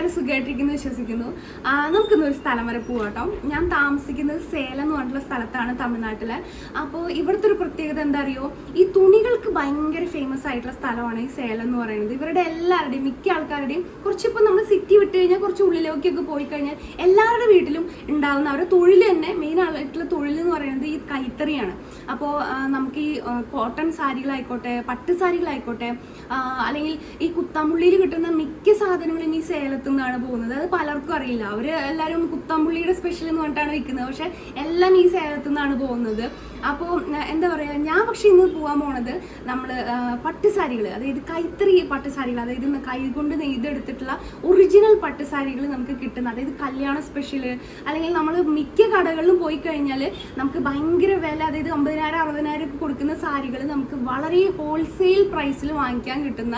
എല്ലാവരും സുഖമായിട്ടിരിക്കുന്നു വിശ്വസിക്കുന്നു. ആ, നമുക്കിന്ന് ഒരു സ്ഥലം വരെ പോവാട്ടോ. ഞാൻ താമസിക്കുന്നത് സേലം എന്ന് പറഞ്ഞിട്ടുള്ള സ്ഥലത്താണ് തമിഴ്നാട്ടിലെ. അപ്പോൾ ഇവിടുത്തെ ഒരു പ്രത്യേകത എന്താ അറിയോ ഈ തുണികൾക്ക് ഭയങ്കര ഫേമസ് ആയിട്ടുള്ള സ്ഥലമാണ് ഈ സേലം എന്ന് പറയുന്നത്. ഇവരുടെ എല്ലാവരുടെയും മിക്ക ആൾക്കാരുടെയും കുറച്ചിപ്പോൾ നമ്മൾ സിറ്റി വിട്ട് കഴിഞ്ഞാൽ കുറച്ച് ഉള്ളിലേക്കൊക്കെ പോയി കഴിഞ്ഞാൽ എല്ലാവരുടെ വീട്ടിലും ഉണ്ടാകുന്ന അവരുടെ തൊഴിൽ തന്നെ മെയിൻ ആയിട്ടുള്ള തൊഴിൽ എന്ന് പറയുന്നത് ഈ കൈത്തറിയാണ്. അപ്പോൾ നമുക്ക് ഈ കോട്ടൺ സാരികളായിക്കോട്ടെ പട്ട് സാരികളായിക്കോട്ടെ അല്ലെങ്കിൽ ഈ കുത്താമ്പുള്ളിയിൽ കിട്ടുന്ന മിക്ക സാധനങ്ങളും ഈ സേലത്തു നിന്നാണ് പോകുന്നത്. അത് പലർക്കും അറിയില്ല. അവർ എല്ലാവരും കുത്താമ്പുള്ളിയുടെ സ്പെഷ്യൽ എന്ന് പറഞ്ഞിട്ടാണ് വിൽക്കുന്നത്. പക്ഷെ എല്ലാം ഈ സേലത്തു നിന്നാണ് പോകുന്നത്. അപ്പോൾ എന്താ പറയുക ഞാൻ പക്ഷേ ഇന്ന് പോകാൻ പോണത് നമ്മൾ പട്ടുസാരികൾ അതായത് കൈത്തറി പട്ടുസാരികൾ അതായത് കൈകൊണ്ട് നെയ്തെടുത്തിട്ടുള്ള ഒറിജിനൽ പട്ടുസാരികൾ നമുക്ക് കിട്ടുന്ന അതായത് കല്യാണ സ്പെഷ്യൽ അല്ലെങ്കിൽ നമ്മൾ മിക്ക കടകളിലും പോയി കഴിഞ്ഞാൽ നമുക്ക് ഭയങ്കര വില അതായത് അമ്പതിനായിരം അറുപതിനായിരം ഒക്കെ കൊടുക്കുന്ന സാരികൾ നമുക്ക് വളരെ ഹോൾസെയിൽ പ്രൈസിൽ വാങ്ങിക്കാൻ കിട്ടുന്ന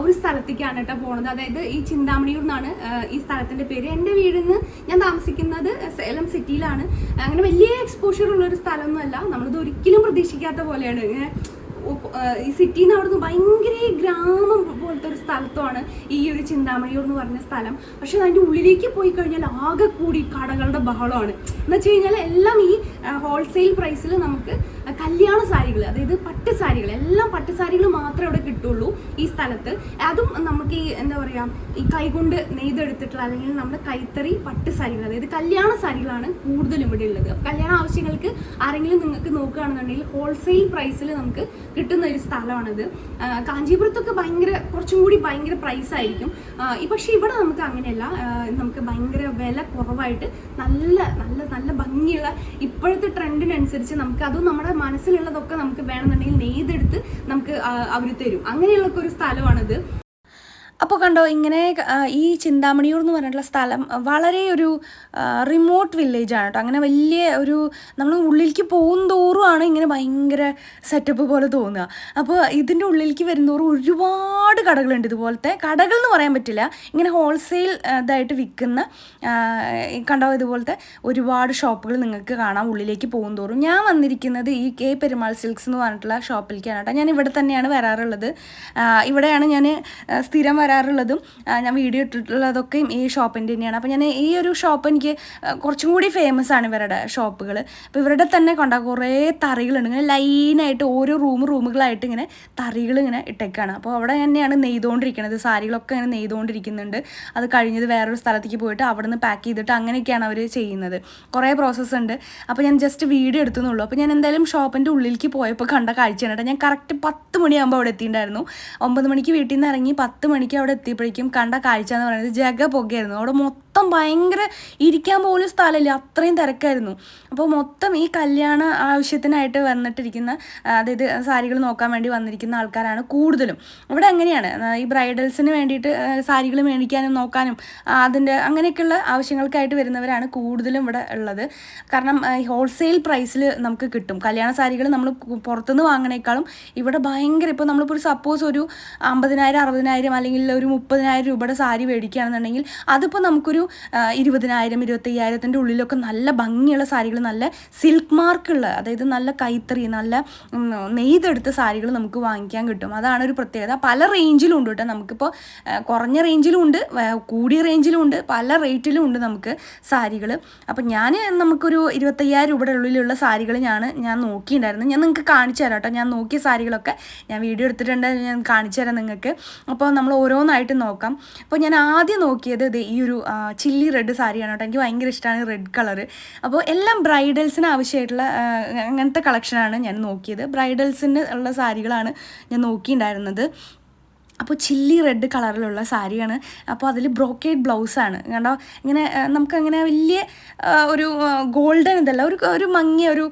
ഒരു സ്ഥലത്തേക്കാണ് കേട്ടോ പോണത്. അതായത് ഈ ചിന്താമണിയൂർ എന്നാണ് ഈ സ്ഥലത്തിന്റെ പേര്. എന്റെ വീടിന്ന് ഞാൻ താമസിക്കുന്നത് സേലം സിറ്റിയിലാണ് അങ്ങനെ വലിയ എക്സ്പോഷർ ഉള്ള ഒരു സ്ഥലമൊന്നുമല്ല. നമ്മളിത് ഒരിക്കലും പ്രതീക്ഷിക്കാത്ത പോലെയാണ്. ഇങ്ങനെ ഈ സിറ്റിയിൽ നിന്ന് അവിടുന്ന് ഭയങ്കര ഗ്രാമം പോലത്തെ ഒരു സ്ഥലത്തുമാണ് ഈ ഒരു ചിന്താമണിയൂർ എന്ന് പറഞ്ഞ സ്ഥലം. പക്ഷെ അതിന്റെ ഉള്ളിലേക്ക് പോയി കഴിഞ്ഞാൽ ആകെ കൂടി കടകളുടെ ബഹളമാണ്. എന്ന് വെച്ച് കഴിഞ്ഞാൽ എല്ലാം ഈ ഹോൾസെയിൽ പ്രൈസിൽ നമുക്ക് കല്യാണ സാരികൾ അതായത് പട്ട് സാരികൾ എല്ലാം പട്ട് സാരികൾ മാത്രമേ അവിടെ കിട്ടുള്ളൂ ഈ സ്ഥലത്ത്. അതും നമുക്ക് ഈ എന്താ പറയുക ഈ കൈകൊണ്ട് നെയ്തെടുത്തിട്ടുള്ള അല്ലെങ്കിൽ നമ്മുടെ കൈത്തറി പട്ട് സാരികൾ അതായത് കല്യാണ സാരികളാണ് കൂടുതലും ഇവിടെ ഉള്ളത്. കല്യാണ ആവശ്യങ്ങൾക്ക് ആരെങ്കിലും നിങ്ങൾക്ക് നോക്കുകയാണെന്നുണ്ടെങ്കിൽ ഹോൾസെയിൽ പ്രൈസിൽ നമുക്ക് കിട്ടുന്ന ഒരു സ്ഥലമാണിത്. കാഞ്ചീപുരത്തൊക്കെ ഭയങ്കര കുറച്ചും കൂടി ഭയങ്കര പ്രൈസ് ആയിരിക്കും. പക്ഷേ ഇവിടെ നമുക്ക് അങ്ങനെയല്ല. നമുക്ക് ഭയങ്കര വില കുറവായിട്ട് നല്ല നല്ല നല്ല ഭംഗിയുള്ള ഇപ്പോഴത്തെ ട്രെൻഡിനനുസരിച്ച് നമുക്ക് അതും നമ്മുടെ മനസ്സിലുള്ളതൊക്കെ നമുക്ക് വേണമെന്നുണ്ടെങ്കിൽ നെയ്തെടുത്ത് നമുക്ക് അവർ തരും. അങ്ങനെയുള്ള ഒരു സ്ഥലമാണിത്. അപ്പോൾ കണ്ടോ ഇങ്ങനെ ഈ ചിന്താമണിയൂർ എന്ന് പറഞ്ഞിട്ടുള്ള സ്ഥലം വളരെ ഒരു റിമോട്ട് വില്ലേജ് ആണ് കേട്ടോ. അങ്ങനെ വലിയ ഒരു നമ്മൾ ഉള്ളിലേക്ക് പോകും തോറുമാണ് ഇങ്ങനെ ഭയങ്കര സെറ്റപ്പ് പോലെ തോന്നുക. അപ്പോൾ ഇതിന്റെ ഉള്ളിലേക്ക് വരുന്തോറും ഒരുപാട് കടകളുണ്ട് ഇതുപോലത്തെ. കടകൾ എന്ന് പറയാൻ പറ്റില്ല ഇങ്ങനെ ഹോൾസെയിൽ ഇതായിട്ട് വിൽക്കുന്ന കണ്ടോ ഇതുപോലത്തെ ഒരുപാട് ഷോപ്പുകൾ നിങ്ങൾക്ക് കാണാം ഉള്ളിലേക്ക് പോകും തോറും. ഞാൻ വന്നിരിക്കുന്നത് ഈ കെ പെരുമാൾ സിൽക്സ് എന്ന് പറഞ്ഞിട്ടുള്ള ഷോപ്പിലേക്കാണ് കേട്ടോ. ഞാൻ ഇവിടെ തന്നെയാണ് വരാറുള്ളത്. ഇവിടെയാണ് ഞാൻ സ്ഥിരം വരാറുള്ളതും ഞാൻ വീഡിയോ ഇട്ടിട്ടുള്ളതൊക്കെയും ഈ ഷോപ്പിന്റെ തന്നെയാണ്. അപ്പോൾ ഞാൻ ഈ ഒരു ഷോപ്പ് എനിക്ക് കുറച്ചും കൂടി ഫേമസ് ആണ് ഇവരുടെ ഷോപ്പുകൾ. അപ്പോൾ ഇവരുടെ തന്നെ കണ്ട കുറേ തറികളുണ്ട്. ഇങ്ങനെ ലൈനായിട്ട് ഓരോ റൂം റൂമുകളായിട്ട് ഇങ്ങനെ തറികൾ ഇങ്ങനെ ഇട്ടേക്കാണ്. അപ്പോൾ അവിടെ തന്നെയാണ് നെയ്തുകൊണ്ടിരിക്കുന്നത് സാരികളൊക്കെ ഇങ്ങനെ നെയ്തുകൊണ്ടിരിക്കുന്നുണ്ട് അത് കഴിഞ്ഞത് വേറൊരു സ്ഥലത്തേക്ക് പോയിട്ട് അവിടെ നിന്ന് പാക്ക് ചെയ്തിട്ട് അങ്ങനെയൊക്കെയാണ് അവർ ചെയ്യുന്നത്. കുറേ പ്രോസസ്സ് ഉണ്ട്. അപ്പോൾ ഞാൻ ജസ്റ്റ് വീഡിയോ എടുത്തുന്നുള്ളൂ. അപ്പോൾ ഞാൻ എന്തായാലും ഷോപ്പിന്റെ ഉള്ളിലേക്ക് പോയപ്പോൾ കണ്ട കാഴ്ചയാണ് കേട്ടോ. ഞാൻ കറക്റ്റ് പത്ത് മണിയാകുമ്പോൾ അവിടെ എത്തിയിട്ടുണ്ടായിരുന്നു. ഒമ്പത് മണിക്ക് വീട്ടിൽ നിന്ന് ഇറങ്ങി പത്ത് മണിക്ക് അവിടെ എത്തിയപ്പോഴേക്കും കണ്ട കാഴ്ച എന്ന് പറയുന്നത് ജഗ പുകയായിരുന്നു അവിടെ മൊത്തം ഭയങ്കര ഇരിക്കാൻ പോലും സ്ഥലമില്ല. അത്രയും തിരക്കായിരുന്നു. അപ്പോൾ മൊത്തം ഈ കല്യാണ ആവശ്യത്തിനായിട്ട് വന്നിട്ടിരിക്കുന്ന അതായത് സാരികൾ നോക്കാൻ വേണ്ടി വന്നിരിക്കുന്ന ആൾക്കാരാണ് കൂടുതലും. ഇവിടെ അങ്ങനെയാണ് ആ, ഈ ബ്രൈഡൽസിന് വേണ്ടിയിട്ട് സാരികൾ മേടിക്കാനും നോക്കാനും അതിന്റെ അങ്ങനെയൊക്കെയുള്ള ആവശ്യങ്ങൾക്കായിട്ട് വരുന്നവരാണ് കൂടുതലും ഇവിടെ ഉള്ളത്. കാരണം ഹോൾസെയിൽ പ്രൈസിൽ നമുക്ക് കിട്ടും. കല്യാണ സാരികൾ നമ്മൾ പുറത്തുനിന്ന് വാങ്ങണേക്കാളും ഇവിടെ ഭയങ്കര ഇപ്പോൾ നമ്മളിപ്പോൾ ഒരു സപ്പോസ് ഒരു അമ്പതിനായിരം അറുപതിനായിരം അല്ലെങ്കിൽ ഒരു മുപ്പതിനായിരം രൂപയുടെ സാരി മേടിക്കുകയാണെന്നുണ്ടെങ്കിൽ അതിപ്പോൾ നമുക്കൊരു ആ, ഇരുപതിനായിരം ഇരുപത്തയ്യായിരത്തിന്റെ ഉള്ളിലൊക്കെ നല്ല ഭംഗിയുള്ള സാരികൾ നല്ല സിൽക്ക് മാർക്കുള്ള അതായത് നല്ല കൈത്തറി നല്ല നെയ്തെടുത്ത സാരികൾ നമുക്ക് വാങ്ങിക്കാൻ കിട്ടും. അതാണ് ഒരു പ്രത്യേകത. പല റേഞ്ചിലും ഉണ്ട് കേട്ടോ നമുക്കിപ്പോൾ കുറഞ്ഞ റേഞ്ചിലും ഉണ്ട് കൂടിയ റേഞ്ചിലും ഉണ്ട് പല റേറ്റിലും ഉണ്ട് നമുക്ക് സാരികൾ അപ്പം ഞാൻ നമുക്കൊരു ഇരുപത്തയ്യായിരം രൂപയുടെ ഉള്ളിലുള്ള സാരികൾ ഞാൻ ഞാൻ നോക്കിയിട്ടുണ്ടായിരുന്നു ഞാൻ നിങ്ങൾക്ക് കാണിച്ചു തരാം കേട്ടോ. ഞാൻ നോക്കിയ സാരികളൊക്കെ ഞാൻ വീഡിയോ എടുത്തിട്ടുണ്ട് ഞാൻ കാണിച്ചു തരാം നിങ്ങൾക്ക്. അപ്പോൾ നമ്മൾ ഓരോന്നായിട്ട് നോക്കാം. അപ്പോൾ ഞാൻ ആദ്യം നോക്കിയത് ഇത് ഈ ഒരു ചില്ലി റെഡ് സാരിയാണ് കേട്ടോ. എനിക്ക് ഭയങ്കര ഇഷ്ടമാണ് റെഡ് കളർ അപ്പോൾ എല്ലാം ബ്രൈഡൽസിന് ആവശ്യമായിട്ടുള്ള അങ്ങനത്തെ കളക്ഷനാണ് ഞാൻ നോക്കിയത്. ബ്രൈഡൽസിന് ഉള്ള സാരികളാണ് ഞാൻ നോക്കിയിട്ടുണ്ടായിരുന്നത്. അപ്പോൾ ചില്ലി റെഡ് കളറിലുള്ള സാരിയാണ്. അപ്പോൾ അതിൽ ബ്രോക്കേഡ് ബ്ലൗസാണ് കണ്ടോ? ഇങ്ങനെ നമുക്കങ്ങനെ വലിയ ഒരു ഗോൾഡൻ ഇതല്ല ഒരു ഒരു മങ്ങിയ ഒരു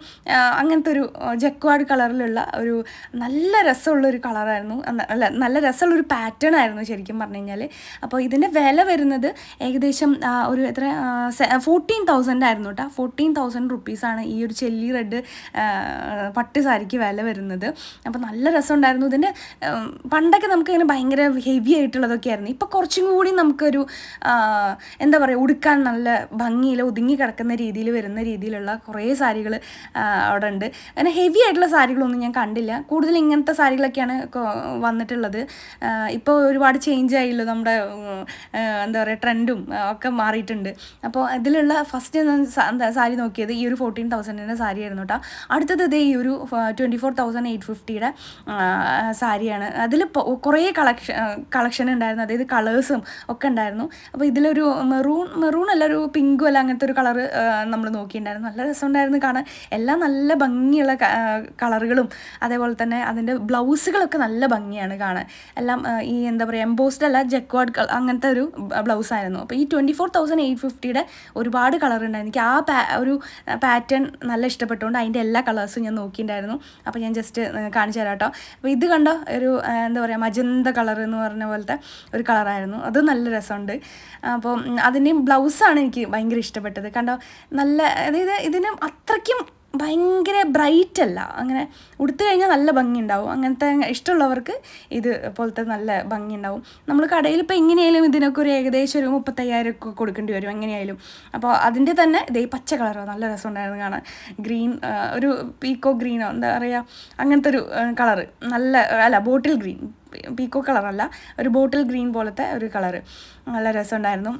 അങ്ങനത്തെ ഒരു ജക്വാഡ് കളറിലുള്ള ഒരു നല്ല രസമുള്ള ഒരു കളറായിരുന്നു അല്ല നല്ല രസമുള്ള ഒരു പാറ്റേൺ ആയിരുന്നു ശരിക്കും പറഞ്ഞു കഴിഞ്ഞാൽ അപ്പോൾ ഇതിന്റെ വില വരുന്നത് ഏകദേശം ഒരു എത്ര ഫോർട്ടീൻ തൗസൻഡ് ആയിരുന്നു കേട്ടോ. ഫോർട്ടീൻ തൗസൻഡ് റുപ്പീസാണ് ഈ ഒരു ചെല്ലി റെഡ് പട്ട് സാരിക്ക് വില വരുന്നത്. അപ്പോൾ നല്ല രസമുണ്ടായിരുന്നു. ഇതിന്റെ പണ്ടൊക്കെ നമുക്ക് ഇങ്ങനെ ഭയങ്കര ഹെവി ആയിട്ടുള്ളതൊക്കെ ആയിരുന്നു. ഇപ്പോൾ കുറച്ചും കൂടി നമുക്കൊരു എന്താ പറയുക ഉടുക്കാൻ നല്ല ഭംഗിയിൽ ഒതുങ്ങി കിടക്കുന്ന രീതിയിൽ വരുന്ന രീതിയിലുള്ള കുറേ സാരികൾ അവിടെ ഉണ്ട് അങ്ങനെ ഹെവി ആയിട്ടുള്ള സാരികളൊന്നും ഞാൻ കണ്ടില്ല. കൂടുതൽ ഇങ്ങനത്തെ സാരികളൊക്കെയാണ് വന്നിട്ടുള്ളത്. ഇപ്പോൾ ഒരുപാട് ചേഞ്ച് ആയില്ലോ നമ്മുടെ എന്താ പറയുക ട്രെൻഡും ഒക്കെ മാറിയിട്ടുണ്ട്. അപ്പോൾ ഇതിലുള്ള ഫസ്റ്റ് സാരി നോക്കിയത് ഈ ഒരു ഫോർട്ടീൻ തൗസൻഡിന്റെ സാരി ആയിരുന്നു കേട്ടോ അടുത്തത് ഇതേ ഈ ഒരു ട്വന്റി ഫോർ തൗസൻഡ് എയ്റ്റ് ഫിഫ്റ്റിയുടെ സാരിയാണ്. അതിൽ കുറേ കളക്ഷൻ കളക്ഷൻ ഉണ്ടായിരുന്നു. അതായത് കളേഴ്സും ഒക്കെ ഉണ്ടായിരുന്നു. അപ്പോൾ ഇതിലൊരു മെറൂൺ മെറൂൺ അല്ല ഒരു പിങ്കും അല്ല അങ്ങനത്തെ ഒരു കളറ് നമ്മൾ നോക്കിയിട്ടുണ്ടായിരുന്നു. നല്ല രസമുണ്ടായിരുന്നു കാണാൻ. എല്ലാം നല്ല ഭംഗിയുള്ള കളറുകളും അതേപോലെ തന്നെ അതിന്റെ ബ്ലൗസുകളൊക്കെ നല്ല ഭംഗിയാണ് കാണാൻ. എല്ലാം ഈ എന്താ പറയുക എംബോസ്ഡ് അല്ല ജക്വാഡ് അങ്ങനത്തെ ഒരു ബ്ലൗസ് ആയിരുന്നു. അപ്പോൾ ഈ ട്വന്റി ഫോർ തൗസൻഡ് എയ്റ്റ് ഫിഫ്റ്റിയുടെ ഒരുപാട് കളർ ഉണ്ടായിരുന്നു. എനിക്ക് ആ ഒരു പാറ്റേൺ നല്ല ഇഷ്ടപ്പെട്ടുകൊണ്ട് അതിന്റെ എല്ലാ കളേഴ്സും ഞാൻ നോക്കിയിട്ടുണ്ടായിരുന്നു. അപ്പോൾ ഞാൻ ജസ്റ്റ് കാണിച്ചു തരാം കേട്ടോ. അപ്പോൾ ഇത് കണ്ടോ ഒരു എന്താ പറയുക മജന്ത കളർ എന്ന് പറഞ്ഞ പോലത്തെ ഒരു കളറായിരുന്നു അത് നല്ല രസമുണ്ട്. അപ്പോൾ അതിന്റെയും ബ്ലൗസാണ് എനിക്ക് ഭയങ്കര ഇഷ്ടപ്പെട്ടത്. കണ്ടോ? നല്ല അതായത് ഇതിന് അത്രയ്ക്കും ഭയങ്കര ബ്രൈറ്റ് അല്ല അങ്ങനെ ഉടുത്തു കഴിഞ്ഞാൽ നല്ല ഭംഗി ഉണ്ടാവും അങ്ങനത്തെ ഇഷ്ടമുള്ളവർക്ക് ഇത് പോലത്തെ നല്ല ഭംഗി ഉണ്ടാവും നമ്മൾ കടയിൽ ഇപ്പോൾ എങ്ങനെയായാലും ഇതിനൊക്കെ ഒരു ഏകദേശം ഒരു മുപ്പത്തയ്യായിരം ഒക്കെ കൊടുക്കേണ്ടി വരും എങ്ങനെയായാലും. അപ്പോൾ അതിന്റെ തന്നെ ഇതേ പച്ച കളറോ നല്ല രസമുണ്ടായിരുന്നു കാണാൻ. ഗ്രീൻ ഒരു പീക്കോ ഗ്രീനോ എന്താ പറയുക അങ്ങനത്തെ ഒരു കളറ്. നല്ല അല്ല ബോട്ടിൽ ഗ്രീൻ. പീക്കോ കളറല്ല ഒരു ബോട്ടിൽ ഗ്രീൻ പോലത്തെ ഒരു കളറ്. നല്ല രസമുണ്ടായിരുന്നു.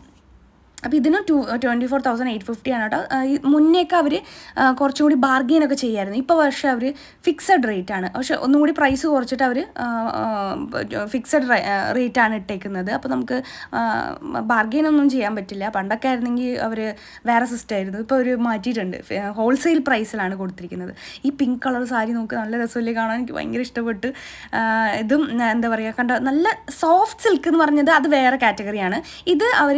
അപ്പോൾ ഇതിന് to twenty four thousand eight fifty ആണ് കേട്ടോ. മുന്നേക്ക് അവർ കുറച്ചും കൂടി ബാർഗെയിൻ ഒക്കെ ചെയ്യായിരുന്നു. ഇപ്പോൾ പക്ഷേ അവർ ഫിക്സഡ് റേറ്റ് ആണ്. പക്ഷെ ഒന്നും കൂടി പ്രൈസ് കുറച്ചിട്ട് അവർ ഫിക്സഡ് റേറ്റ് ആണ് ഇട്ടേക്കുന്നത്. അപ്പോൾ നമുക്ക് ബാർഗെയിൻ ഒന്നും ചെയ്യാൻ പറ്റില്ല. പണ്ടൊക്കെ ആയിരുന്നെങ്കിൽ അവർ വേറെ സിസ്റ്റം ആയിരുന്നു. ഇപ്പോൾ അവർ മാറ്റിയിട്ടുണ്ട്. ഹോൾസെയിൽ പ്രൈസിലാണ് കൊടുത്തിരിക്കുന്നത്. ഈ പിങ്ക് കളർ സാരി നോക്ക് നല്ല രസമല്ലേ കാണാൻ. എനിക്ക് ഭയങ്കര ഇഷ്ടപ്പെട്ട്. ഇതും എന്താ പറയുക കണ്ട? നല്ല സോഫ്റ്റ് സിൽക്ക് എന്ന് പറഞ്ഞത് അത് വേറെ കാറ്റഗറിയാണ് ഇത് അവർ